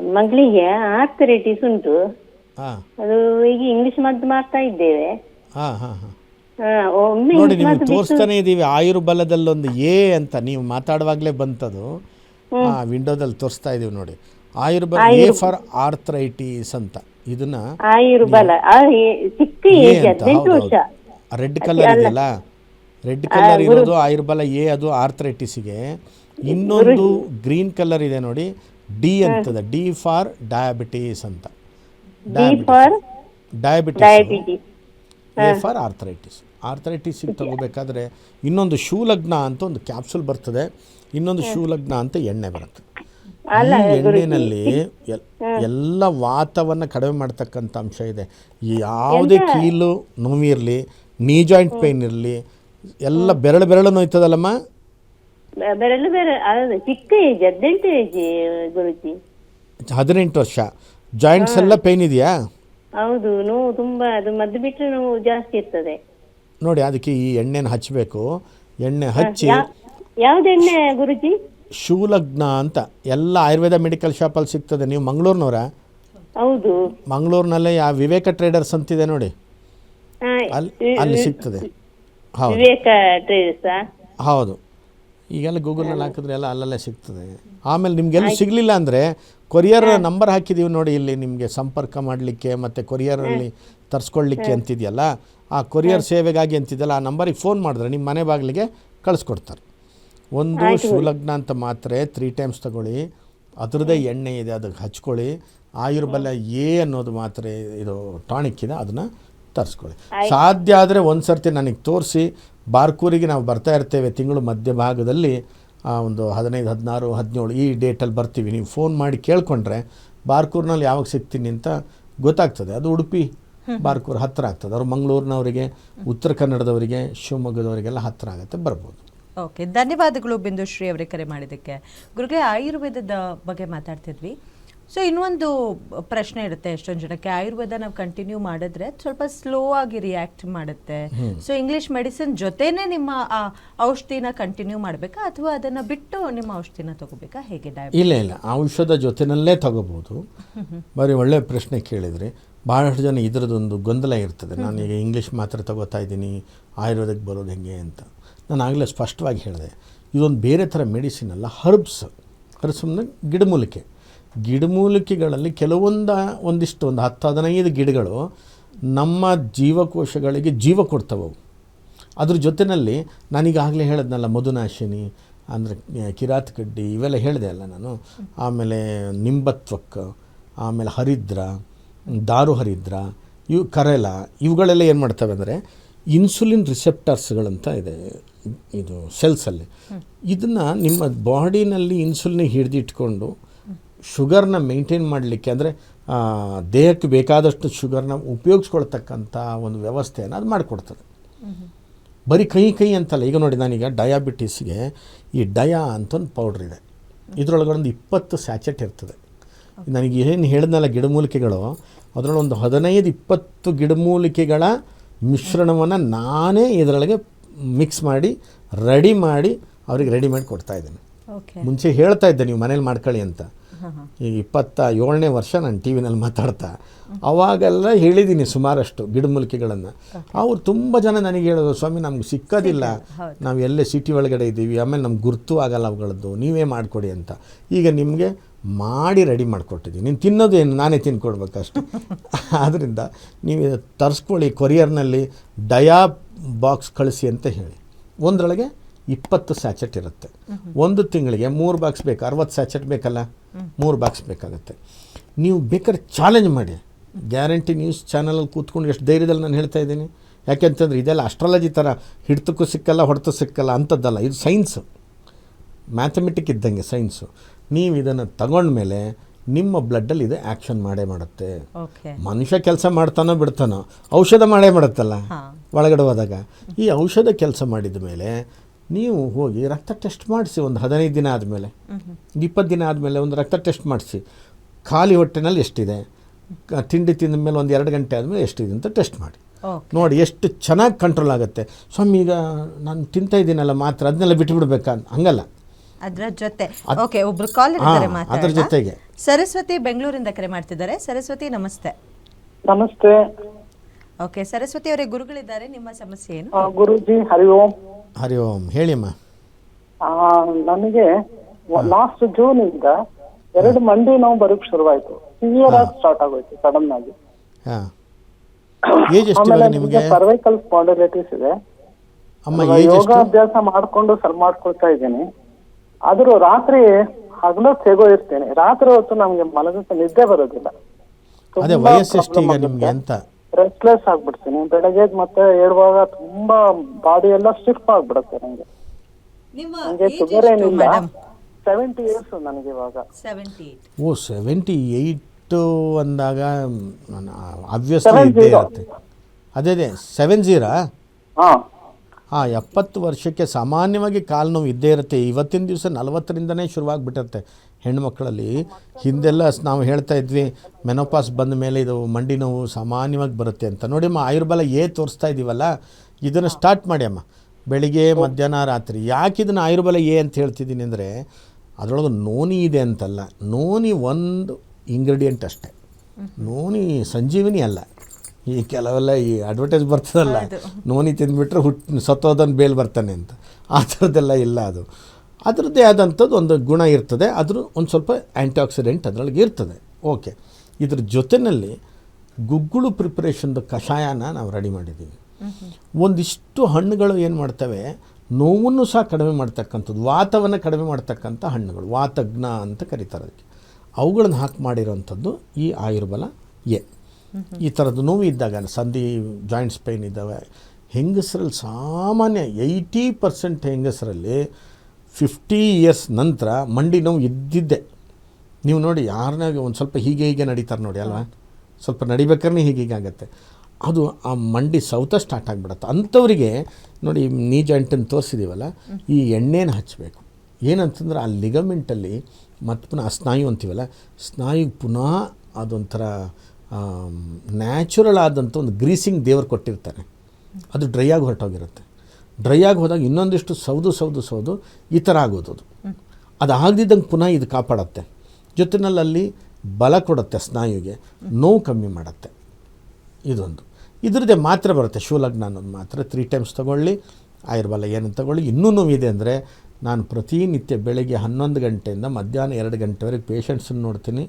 ಮಗಳಿಗೆ ಆರ್ಥರೈಟಿಸ್ ಉಂಟು. ಹಾಂ. ಅದು ಈಗ ಇಂಗ್ಲಿಷ್ ಮದ್ದು ಮಾಡ್ತಾ ಇದ್ದೇವೆ. ಹಾಂ ಹಾಂ ಹಾಂ. ಆ, ಒಮ್ಮೆ ನೋಡಿ ಇಂಗ್ಲಿಷ್ ನಿಮಗೆ ಮದ್ದು ಬಿಟ್ಟು ತೋರಿಸ್ತಾನೆ ಇದ್ದೀವಿ ಆಯುರ್ಬಲದಲ್ಲೊಂದು ಎ ಅಂತ ನೀವು ಮಾತಾಡುವಾಗಲೇ ಬಂತದು. ಆ ವಿಂಡೋದಲ್ಲಿ ತೋರಿಸ್ತಾ ಇದೀವಿ ನೋಡಿ. ಆಯುರ್ಬಲ ಎ ಫಾರ್ ಆರ್ಥರೈಟಿಸ್ ಅಂತ. ಇದನ್ನ ಆಯುರ್ಬಲ. ಆ, ಏ- ಚಿಕ್ಕ ಏಜ್ ಅಂತ ಹದಿನೆಂಟು ವರ್ಷ. ರೆಡ್ ಕಲರ್ ಇದೆಯಲ್ಲ? ರೆಡ್ ಕಲರ್ ಇರೋದು ಆಯುರ್ಬಲ ಎ ಅದು ಆರ್ಥರೈಟಿಸ್ಗೆ ಇನ್ನೊಂದು ಗ್ರೀನ್ ಕಲರ್ ಇದೆ ನೋಡಿ ಡಿ ಅಂತದ ಡಿ ಫಾರ್ ಡಯಾಬಿಟೀಸ್ ಅಂತ. ಡಯಾಬಿಟಿಸ್. A for arthritis. ಆರ್ಥರೈಟಿಸಿಗೆ ತಗೋಬೇಕಾದ್ರೆ ಇನ್ನೊಂದು ಶೂಲಗ್ನ ಅಂತ ಒಂದು ಕ್ಯಾಪ್ಸುಲ್ ಬರ್ತದೆ ಇನ್ನೊಂದು ಶೂಲಗ್ನ ಅಂತ ಎಣ್ಣೆ ಬರುತ್ತೆ. ಈ ಎಣ್ಣೆನಲ್ಲಿ ಎಲ್ಲ ವಾತವನ್ನು ಕಡಿಮೆ ಮಾಡ್ತಕ್ಕಂಥ ಅಂಶ ಇದೆ. ಯಾವುದೇ ಕೀಲು ನೋವಿರಲಿ ನೀ ಜಾಯಿಂಟ್ ಪೇನ್ ಇರಲಿ ಎಲ್ಲ ಬೆರಳು ಬೆರಳು ನೋಯ್ತದಲ್ಲಮ್ಮ? ಬೆರಳು ಬೆರಳು ಚಿಕ್ಕ ಏಜ್ ಹದಿನೆಂಟು ಏಜ್ ಗುರುಜಿ. ಹದಿನೆಂಟು ವರ್ಷ. ಜಾಯಿಂಟ್ಸ್ ಎಲ್ಲ ಪೇನ್ ಇದೆಯಾ? ಹೌದು ನೋವು ತುಂಬಾ ಅದು ಮದ್ದು ಬಿಟ್ಟರೆ ನೋವು ಜಾಸ್ತಿ ಇರ್ತದೆ. ನೋಡಿ ಅದಕ್ಕೆ ಈ ಎಣ್ಣೆನ ಹಚ್ಚಬೇಕು ಎಣ್ಣೆ ಹಚ್ಚಿ ಯಾವ್ದು ಎಣ್ಣೆ ಗುರುಜಿ? ಶೂಲಗ್ನ ಅಂತ. ಎಲ್ಲ ಆಯುರ್ವೇದ ಮೆಡಿಕಲ್ ಶಾಪಲ್ಲಿ ಸಿಗ್ತದೆ. ನೀವು ಮಂಗಳೂರಿನವರ? ಹೌದು. ಮಂಗಳೂರಿನಲ್ಲೇ ಆ ವಿವೇಕ ಟ್ರೇಡರ್ಸ್ ಅಂತಿದೆ ನೋಡಿ. ಅಲ್ಲಿ ಅಲ್ಲಿ ಸಿಗ್ತದೆ. ಹೌದು. ವಿವೇಕ ಟ್ರೇಡರ್ಸಾ ಹೌದು. ಈಗೆಲ್ಲ ಗೂಗಲ್ನಲ್ಲಿ ಹಾಕಿದ್ರೆ ಎಲ್ಲ ಅಲ್ಲಲ್ಲೇ ಸಿಗ್ತದೆ. ಆಮೇಲೆ ನಿಮಗೆಲ್ಲ ಸಿಗಲಿಲ್ಲ ಅಂದರೆ ಕೊರಿಯರ್ ನಂಬರ್ ಹಾಕಿದ್ದೀವಿ ನೋಡಿ ಇಲ್ಲಿ ನಿಮಗೆ ಸಂಪರ್ಕ ಮಾಡಲಿಕ್ಕೆ ಮತ್ತು ಕೊರಿಯರಲ್ಲಿ ತರಿಸ್ಕೊಳ್ಳಿಕ್ಕೆ ಅಂತಿದೆಯಲ್ಲ? ಆ ಕೊರಿಯರ್ ಸೇವೆಗಾಗಿ ಅಂತಿದೆಯಲ್ಲ ಆ ನಂಬರಿಗೆ ಫೋನ್ ಮಾಡಿದ್ರೆ ನಿಮ್ಮ ಮನೆ ಬಾಗಿಲಿಗೆ ಕಳಿಸ್ಕೊಡ್ತಾರೆ. ಒಂದು ಶಿವಲಗ್ನ ಅಂತ ಮಾತ್ರೆ ತ್ರೀ ಟೈಮ್ಸ್ ತಗೊಳ್ಳಿ. ಅದರದ್ದೇ ಎಣ್ಣೆ ಇದೆ ಅದಕ್ಕೆ ಹಚ್ಕೊಳ್ಳಿ. ಆಯುರ್ಬಲ ಎ ಅನ್ನೋದು ಮಾತ್ರೆ ಇದು ಟಾನಿಕ್ ಇದೆ ಅದನ್ನು ತರಿಸ್ಕೊಳ್ಳಿ. ಸಾಧ್ಯ ಆದರೆ ಒಂದು ಸರ್ತಿ ನನಗೆ ತೋರಿಸಿ. ಬಾರ್ಕೂರಿಗೆ ನಾವು ಬರ್ತಾ ಇರ್ತೇವೆ ತಿಂಗಳು ಮಧ್ಯಭಾಗದಲ್ಲಿ ಆ, ಒಂದು ಹದಿನೈದು ಹದಿನಾರು ಹದಿನೇಳು ಈ ಡೇಟಲ್ಲಿ ಬರ್ತೀವಿ. ನೀವು ಫೋನ್ ಮಾಡಿ ಕೇಳ್ಕೊಂಡ್ರೆ ಬಾರ್ಕೂರ್ನಲ್ಲಿ ಯಾವಾಗ ಸಿಗ್ತೀನಿ ಅಂತ ಗೊತ್ತಾಗ್ತದೆ. ಅದು ಉಡುಪಿ ಬಾರ್ಕೂರ್ ಹತ್ತಿರ ಆಗ್ತದೆ. ಅವರು ಮಂಗಳೂರಿನವರಿಗೆ ಉತ್ತರ ಕನ್ನಡದವರಿಗೆ ಶಿವಮೊಗ್ಗದವರಿಗೆಲ್ಲ ಹತ್ತಿರ ಆಗುತ್ತೆ ಬರ್ಬೋದು. ಓಕೆ ಧನ್ಯವಾದಗಳು ಬಿಂದುಶ್ರೀ ಅವರೇ ಕರೆ ಮಾಡಿದ್ದಕ್ಕೆ. ಗುರುಗಳೇ ಆಯುರ್ವೇದದ ಬಗ್ಗೆ ಮಾತಾಡ್ತಿದ್ವಿ. ಸೊ ಇನ್ನೊಂದು ಪ್ರಶ್ನೆ ಇರುತ್ತೆ ಎಷ್ಟೊಂದು ಜನಕ್ಕೆ. ಆಯುರ್ವೇದ ನಾವು ಕಂಟಿನ್ಯೂ ಮಾಡಿದ್ರೆ ಅದ್ ಸ್ವಲ್ಪ ಸ್ಲೋ ಆಗಿ ರಿಯಾಕ್ಟ್ ಮಾಡುತ್ತೆ. ಸೊ ಇಂಗ್ಲಿಷ್ ಮೆಡಿಸಿನ್ ಜೊತೆನೆ ನಿಮ್ಮ ಆ ಔಷಧಿನ ಕಂಟಿನ್ಯೂ ಮಾಡಬೇಕಾ? ಅಥವಾ ಅದನ್ನ ಬಿಟ್ಟು ನಿಮ್ಮ ಔಷಧಿನ ತಗೋಬೇಕಾ? ಹೇಗೆ ಡಯಾಬಿಟಿಸ್ ಇಲ್ಲ ಇಲ್ಲ. ಔಷಧ ಜೊತೆನಲ್ಲೇ ತಗೋಬೋದು. ಬರೀ ಒಳ್ಳೆ ಪ್ರಶ್ನೆ ಕೇಳಿದ್ರಿ ಭಾಳಷ್ಟು ಜನ ಇದರದೊಂದು ಗೊಂದಲ ಇರ್ತದೆ. ನಾನೀಗ ಇಂಗ್ಲೀಷ್ ಮಾತ್ರ ತಗೋತಾ ಇದ್ದೀನಿ ಆಯುರ್ವೇದಕ್ಕೆ ಬರೋದು ಹೆಂಗೆ ಅಂತ. ನಾನು ಆಗಲೇ ಸ್ಪಷ್ಟವಾಗಿ ಹೇಳಿದೆ ಇದೊಂದು ಬೇರೆ ಥರ ಮೆಡಿಸಿನ್ ಅಲ್ಲ ಹರ್ಬ್ಸ್ ಹರ್ಬ್ಸ್ ಅಂದರೆ ಗಿಡಮೂಲಿಕೆ. ಗಿಡಮೂಲಿಕೆಗಳಲ್ಲಿ ಕೆಲವೊಂದು ಒಂದಿಷ್ಟು ಒಂದು ಹತ್ತು ಹದಿನೈದು ಗಿಡಗಳು ನಮ್ಮ ಜೀವಕೋಶಗಳಿಗೆ ಜೀವ ಕೊಡ್ತವೆ ಅದ್ರ ಜೊತೆಯಲ್ಲಿ ನಾನೀಗಾಗಲೇ ಹೇಳಿದ್ನಲ್ಲ ಮಧುನಾಶಿನಿ ಅಂದರೆ ಕಿರಾತ್ ಕಡ್ಡಿ ಇವೆಲ್ಲ ಹೇಳಿದೆ ಅಲ್ಲ ನಾನು. ಆಮೇಲೆ ನಿಂಬತ್ವಕ್ ಆಮೇಲೆ ಹರಿದ್ರ ದಾರು ಹರಿದ್ರ ಇವು ಕರೆಲ ಇವುಗಳೆಲ್ಲ ಏನು ಮಾಡ್ತವೆ ಅಂದರೆ ಇನ್ಸುಲಿನ್ ರಿಸೆಪ್ಟರ್ಸ್ಗಳಂತ ಇದೆ ಇದು ಸೆಲ್ಸಲ್ಲಿ. ಇದನ್ನು ನಿಮ್ಮ ಬಾಡಿನಲ್ಲಿ ಇನ್ಸುಲಿನ್ ಹಿಡಿದಿಟ್ಕೊಂಡು ಶುಗರ್ನ ಮೇಂಟೈನ್ ಮಾಡಲಿಕ್ಕೆ ಅಂದರೆ ದೇಹಕ್ಕೆ ಬೇಕಾದಷ್ಟು ಶುಗರ್ನ ಉಪಯೋಗಿಸ್ಕೊಳ್ತಕ್ಕಂಥ ಒಂದು ವ್ಯವಸ್ಥೆಯನ್ನು ಅದು ಮಾಡಿಕೊಡ್ತದೆ. ಬರೀ ಕೈ ಕೈ ಅಂತಲ್ಲ. ಈಗ ನೋಡಿ ನಾನೀಗ ಡಯಾಬಿಟಿಸ್ಗೆ ಈ ಡಯಾ ಅಂತ ಒಂದು ಪೌಡ್ರ್ ಇದೆ. ಇದರೊಳಗೆ ಒಂದು ಇಪ್ಪತ್ತು ಸ್ಯಾಚೆಟ್ ಇರ್ತದೆ. ನನಗೆ ಏನು ಹೇಳಿದ್ನಲ್ಲ ಗಿಡಮೂಲಿಕೆಗಳು? ಅದರೊಳಗೆ ಒಂದು ಹದಿನೈದು ಇಪ್ಪತ್ತು ಗಿಡಮೂಲಿಕೆಗಳ ಮಿಶ್ರಣವನ್ನು ನಾನೇ ಇದರೊಳಗೆ ಮಿಕ್ಸ್ ಮಾಡಿ ರೆಡಿ ಮಾಡಿ ಅವ್ರಿಗೆ ರೆಡಿ ಮಾಡಿ ಕೊಡ್ತಾ ಇದ್ದೀನಿ. ಓಕೆ ಮುಂಚೆ ಹೇಳ್ತಾ ಇದ್ದೆ ನೀವು ಮನೇಲಿ ಮಾಡ್ಕೊಳ್ಳಿ ಅಂತ. ಈಗ ಇಪ್ಪತ್ತ ಏಳನೇ ವರ್ಷ ನಾನು ಟಿ ವಿನಲ್ಲಿ ಮಾತಾಡ್ತಾ ಅವಾಗೆಲ್ಲ ಹೇಳಿದ್ದೀನಿ ಸುಮಾರಷ್ಟು ಗಿಡಮೂಲಿಕೆಗಳನ್ನು ಅವ್ರು ತುಂಬ ಜನ ನನಗೆ ಹೇಳೋದು ಸ್ವಾಮಿ ನಮ್ಗೆ ಸಿಕ್ಕೋದಿಲ್ಲ. ನಾವು ಎಲ್ಲೇ ಸಿಟಿ ಒಳಗಡೆ ಇದ್ದೀವಿ ಆಮೇಲೆ ನಮ್ಗೆ ಗುರುತು ಆಗಲ್ಲ ಅವುಗಳದ್ದು ನೀವೇ ಮಾಡಿಕೊಡಿ ಅಂತ. ಈಗ ನಿಮಗೆ ಮಾಡಿ ರೆಡಿ ಮಾಡಿಕೊಟ್ಟಿದ್ದೀನಿ ನೀನು ತಿನ್ನೋದು ಏನು? ನಾನೇ ತಿನ್ಕೊಡ್ಬೇಕಷ್ಟು. [LAUGHS] ಆದ್ದರಿಂದ ನೀವು ತರಿಸ್ಕೊಳ್ಳಿ ಕೊರಿಯರ್ನಲ್ಲಿ ಡಯಾ ಬಾಕ್ಸ್ ಕಳಿಸಿ ಅಂತ ಹೇಳಿ. ಒಂದರೊಳಗೆ ಇಪ್ಪತ್ತು ಸ್ಯಾಚೆಟ್ ಇರುತ್ತೆ. ಒಂದು ತಿಂಗಳಿಗೆ ಮೂರು ಬಾಕ್ಸ್ ಬೇಕು ಅರವತ್ತು ಸ್ಯಾಚೆಟ್ ಬೇಕಲ್ಲ? ಮೂರು ಬಾಕ್ಸ್ ಬೇಕಾಗುತ್ತೆ. ನೀವು ಬೇಕಾದ್ರೆ ಚಾಲೆಂಜ್ ಮಾಡಿ. ಗ್ಯಾರಂಟಿ ನ್ಯೂಸ್ ಚಾನಲಲ್ಲಿ ಕೂತ್ಕೊಂಡು ಎಷ್ಟು ಧೈರ್ಯದಲ್ಲಿ ನಾನು ಹೇಳ್ತಾ ಇದ್ದೀನಿ. ಯಾಕೆಂತಂದ್ರೆ ಇದೆಲ್ಲ ಅಸ್ಟ್ರಾಲಜಿ ಥರ ಹಿಡ್ತಕ್ಕೂ ಸಿಕ್ಕಲ್ಲ ಹೊಡೆತು ಸಿಕ್ಕಲ್ಲ ಅಂಥದ್ದಲ್ಲ ಇದು ಸೈನ್ಸು ಮ್ಯಾಥಮೆಟಿಕ್ ಇದ್ದಂಗೆ ಸೈನ್ಸು ನೀವು ಇದನ್ನು ತಗೊಂಡ್ಮೇಲೆ ನಿಮ್ಮ ಬ್ಲಡ್ಡಲ್ಲಿ ಇದು ಆ್ಯಕ್ಷನ್ ಮಾಡೇ ಮಾಡುತ್ತೆ. ಮನುಷ್ಯ ಕೆಲಸ ಮಾಡ್ತಾನೋ ಬಿಡ್ತಾನೋ ಔಷಧ ಮಾಡೇ ಮಾಡುತ್ತಲ್ಲ. ಒಳಗಡೆ ಹೋದಾಗ. ಈ ಔಷಧ ಕೆಲಸ ಮಾಡಿದ ಮೇಲೆ ನೀವು ಹೋಗಿ ರಕ್ತ ಟೆಸ್ಟ್ ಮಾಡಿಸಿ ಒಂದು ಹದಿನೈದು ದಿನ ಆದಮೇಲೆ. ಇಪ್ಪತ್ತು ದಿನ ಆದಮೇಲೆ ಒಂದು ರಕ್ತ ಟೆಸ್ಟ್ ಮಾಡಿಸಿ. ಖಾಲಿ ಹೊಟ್ಟೆನಲ್ಲಿ ಎಷ್ಟಿದೆ? ತಿಂಡಿ ತಿಂದ ಮೇಲೆ ಒಂದು ಎರಡು ಗಂಟೆ ಆದಮೇಲೆ ಎಷ್ಟಿದೆ ಅಂತ ಟೆಸ್ಟ್ ಮಾಡಿ. ನೋಡಿ ಎಷ್ಟು ಚೆನ್ನಾಗಿ ಕಂಟ್ರೋಲ್ ಆಗುತ್ತೆ. ಸ್ವಾಮಿ ಈಗ ನಾನು ತಿಂತಾ ಇದ್ದೀನಲ್ಲ ಮಾತ್ರ ಅದನ್ನೆಲ್ಲ ಬಿಟ್ಟುಬಿಡ್ಬೇಕಾ ಹಂಗಲ್ಲ. ಅದರ ಜೊತೆ. ಓಕೆ ಒಬ್ರು ಕಾಲ್ ಅದರ ಜೊತೆಗೆ. ಸರಸ್ವತಿ ಬೆಂಗಳೂರಿಂದ ಕರೆ ಮಾಡ್ತಿದ್ದಾರೆ. ಸರಸ್ವತಿ ನಮಸ್ತೆ. ನಮಸ್ತೆ. ಓಕೆ ಸರಸ್ವತಿ ಅವರೇ ಗುರುಗಳಿದ್ದಾರೆ. ನಿಮ್ಮ ಸಮಸ್ಯೆ ಏನು? ಗುರುಜಿ ಹರಿ ಓಂ. ಹರಿ ಓಂ ಹೇಳಿಮ್ಮ ಆ, ನನಗೆ ಲಾಸ್ಟ್ ಜೂನ್ ಇಂದ ಎರಡು ಮಂಡಿ ನೋವು ಬರೋಕ್ ಶುರುವಾಯ್ತು. ಸಿವಿಯರ್ ಆಗಿ ಸ್ಟಾರ್ಟ್ ಆಗೋಯ್ತು ಸಡನ್ ಆಗಿ [COUGHS] ಆಮೇಲೆ ನಿಮಗೆ? ಸರ್ವೈಕಲ್ ಸ್ಪಾಂಡಿಲೈಟಿಸ್ ಇದೆ. ಯೋಗಾಭ್ಯಾಸ ಮಾಡ್ಕೊಂಡು ಸರ್ ಮಾಡ್ಕೊಳ್ತಾ ಇದ್ದೀನಿ. ಆದ್ರೂ ರಾತ್ರಿ ಹಗಲು ತೆಗೋ ಇರ್ತೇನೆ. ರಾತ್ರಿ ಹೊತ್ತು ನಮ್ಗೆ ಮಲಗಕ್ಕೆ ನಿದ್ದೆ ಬರೋದಿಲ್ಲ. ಅದೇ. ನಿಮಗೆ ಅಂತ? ರೆಸ್ಟ್ಲೆಸ್ ಆಗ್ಬಿಡ್ತೀನಿ. ಬೆಳಗ್ಗೆ ಮತ್ತೆ ಏಳುವಾಗ ತುಂಬಾ ಬಾಡಿ ಎಲ್ಲ ಸ್ಟಿಫ್ ಆಗ್ಬಿಡುತ್ತೆ ನಂಗೆ. ನಿಮ್ಮ ನಂಗೆ age ಶುಗರ್ ಎಷ್ಟು ಏನಿಲ್ಲ. ಮೇಡಮ್ ಸೆವೆಂಟಿ ಇಯರ್ಸ್ ನನಗೆ ಇವಾಗ. Seventy eight oh seventy eight ಅಂದಾಗ ಆಬ್ವಿಯಸ್ಲಿ Seven ಇದ್ದೇ zero. ಇರುತ್ತೆ. ಅದೇ ಅದೇ ಸೆವೆನ್ ಜೀರಾ ಹಾ. ಹಾಂ ಎಪ್ಪತ್ತು ವರ್ಷಕ್ಕೆ ಸಾಮಾನ್ಯವಾಗಿ ಕಾಲು ನೋವು ಇದ್ದೇ ಇರುತ್ತೆ. ಇವತ್ತಿನ ದಿವಸ ನಲವತ್ತರಿಂದನೇ ಶುರುವಾಗ್ಬಿಟ್ಟಿರುತ್ತೆ ಹೆಣ್ಮಕ್ಳಲ್ಲಿ ಹಿಂದೆಲ್ಲ ನಾವು ಹೇಳ್ತಾ ಇದ್ವಿ ಮೆನೋಪಾಸ್ ಬಂದ ಮೇಲೆ ಇದು ಮಂಡಿ ನೋವು ಸಾಮಾನ್ಯವಾಗಿ ಬರುತ್ತೆ ಅಂತ. ನೋಡಿ ಅಮ್ಮ ಆಯುರ್ಬಲ ಏ ತೋರಿಸ್ತಾ ಇದ್ದೀವಲ್ಲ ಇದನ್ನು ಸ್ಟಾರ್ಟ್ ಮಾಡಿ ಅಮ್ಮ ಬೆಳಿಗ್ಗೆ ಮಧ್ಯಾಹ್ನ ರಾತ್ರಿ. ಯಾಕೆ ಇದನ್ನು ಆಯುರ್ಬಲ ಏ ಅಂತ ಹೇಳ್ತಿದ್ದೀನಿ ಅಂದರೆ ಅದರೊಳಗೆ ನೋನಿ ಇದೆ ಅಂತಲ್ಲ. ನೋನಿ ಒಂದು ಇಂಗ್ರೀಡಿಯೆಂಟ್ ಅಷ್ಟೇ. ನೋನಿ ಸಂಜೀವಿನಿ ಅಲ್ಲ. ಈ ಕೆಲವೆಲ್ಲ ಈ ಅಡ್ವರ್ಟೈಸ್ ಬರ್ತದಲ್ಲ. ನೋನಿ ತಿಂದುಬಿಟ್ರೆ ಹುಟ್ಟು ಸತ್ತೋದನ್ನು ಬೇಲ್ ಬರ್ತಾನೆ ಅಂತ. ಆ ಥರದ್ದೆಲ್ಲ ಇಲ್ಲ ಅದು. ಅದರದ್ದೇ ಆದಂಥದ್ದು ಒಂದು ಗುಣ ಇರ್ತದೆ. ಅದ್ರ ಒಂದು ಸ್ವಲ್ಪ ಆ್ಯಂಟಿ ಆಕ್ಸಿಡೆಂಟ್ ಅದರೊಳಗೆ ಇರ್ತದೆ. ಓಕೆ ಇದ್ರ ಜೊತೆಯಲ್ಲಿ ಗುಗ್ಗುಳು ಪ್ರಿಪ್ರೇಷನ್ದು ಕಷಾಯನ ನಾವು ರೆಡಿ ಮಾಡಿದ್ದೀವಿ. ಒಂದಿಷ್ಟು ಹಣ್ಣುಗಳು ಏನು ಮಾಡ್ತವೆ? ನೋವನ್ನು ಸಹ ಕಡಿಮೆ ಮಾಡ್ತಕ್ಕಂಥದ್ದು ವಾತವನ್ನು ಕಡಿಮೆ ಮಾಡ್ತಕ್ಕಂಥ ಹಣ್ಣುಗಳು ವಾತಜ್ಞ ಅಂತ ಕರೀತಾರೆ ಅದಕ್ಕೆ. ಅವುಗಳನ್ನ ಹಾಕಿ ಮಾಡಿರೋವಂಥದ್ದು ಈ ಆಯುರ್ಬಲ ಎ. ಈ ಥರದ್ದು ನೋವು ಇದ್ದಾಗ ಸಂಧಿ ಜಾಯಿಂಟ್ಸ್ ಪೈನ್ ಇದ್ದಾವೆ. ಹೆಂಗಸರಲ್ಲಿ ಸಾಮಾನ್ಯ ಏಯ್ಟಿ ಪರ್ಸೆಂಟ್ ಹೆಂಗಸರಲ್ಲಿ ಫಿಫ್ಟಿ ಇಯರ್ಸ್ ನಂತರ ಮಂಡಿ ನೋವು ಇದ್ದಿದ್ದೆ. ನೀವು ನೋಡಿ ಯಾರನ್ನಾಗ ಒಂದು ಸ್ವಲ್ಪ ಹೀಗೆ ಹೀಗೆ ನಡೀತಾರೆ ನೋಡಿ ಅಲ್ವಾ? ಸ್ವಲ್ಪ ನಡಿಬೇಕಾದ್ರೆ ಹೀಗೆ ಹೀಗೆ ಆಗುತ್ತೆ. ಅದು ಆ ಮಂಡಿ ಸೌತ ಸ್ಟಾರ್ಟ್ ಆಗಿಬಿಡುತ್ತೆ. ಅಂಥವರಿಗೆ ನೋಡಿ ನೀ ಜಾಯಿಂಟನ್ನು ತೋರಿಸಿದ್ದೀವಲ್ಲ ಈ ಎಣ್ಣೆನ ಹಚ್ಚಬೇಕು ಏನಂತಂದ್ರೆ ಆ ಲಿಗಮೆಂಟಲ್ಲಿ ಮತ್ತು ಪುನಃ ಆ ಸ್ನಾಯು ಅಂತೀವಲ್ಲ ಸ್ನಾಯುಗೆ ಪುನಃ ಅದೊಂಥರ ನ್ಯಾಚುರಲ್ ಆದಂಥ ಒಂದು ಗ್ರೀಸಿಂಗ್ ದೇವರು ಕೊಟ್ಟಿರ್ತಾರೆ ಅದು ಡ್ರೈ ಆಗಿ ಹೊರಟೋಗಿರುತ್ತೆ. ಡ್ರೈ ಆಗಿ ಹೋದಾಗ ಇನ್ನೊಂದಿಷ್ಟು ಸೌದು ಸೌದು ಸೌದು ಈ ಥರ ಆಗೋದು ಅದು ಆಗದಿದ್ದಂಗೆ ಪುನಃ ಇದು ಕಾಪಾಡತ್ತೆ. ಜೊತೆನಲ್ಲಿ ಅಲ್ಲಿ ಬಲ ಕೊಡುತ್ತೆ ಸ್ನಾಯುಗೆ, ನೋವು ಕಮ್ಮಿ ಮಾಡುತ್ತೆ. ಇದೊಂದು. ಇದ್ರದ್ದೇ ಮಾತ್ರೆ ಬರುತ್ತೆ. ಶಿವಲಗ್ನ ಅನ್ನೋದು ಮಾತ್ರ. ತ್ರೀ ಟೈಮ್ಸ್ ತೊಗೊಳ್ಳಿ. ಆಯುರ್ಬಲ ಏನಂತ ತಗೊಳ್ಳಿ. ಇನ್ನೂ ನೋವಿದೆ ಅಂದರೆ ನಾನು ಪ್ರತಿನಿತ್ಯ ಬೆಳಗ್ಗೆ ಹನ್ನೊಂದು ಗಂಟೆಯಿಂದ ಮಧ್ಯಾಹ್ನ ಎರಡು ಗಂಟೆವರೆಗೆ ಪೇಷಂಟ್ಸನ್ನು ನೋಡ್ತೀನಿ.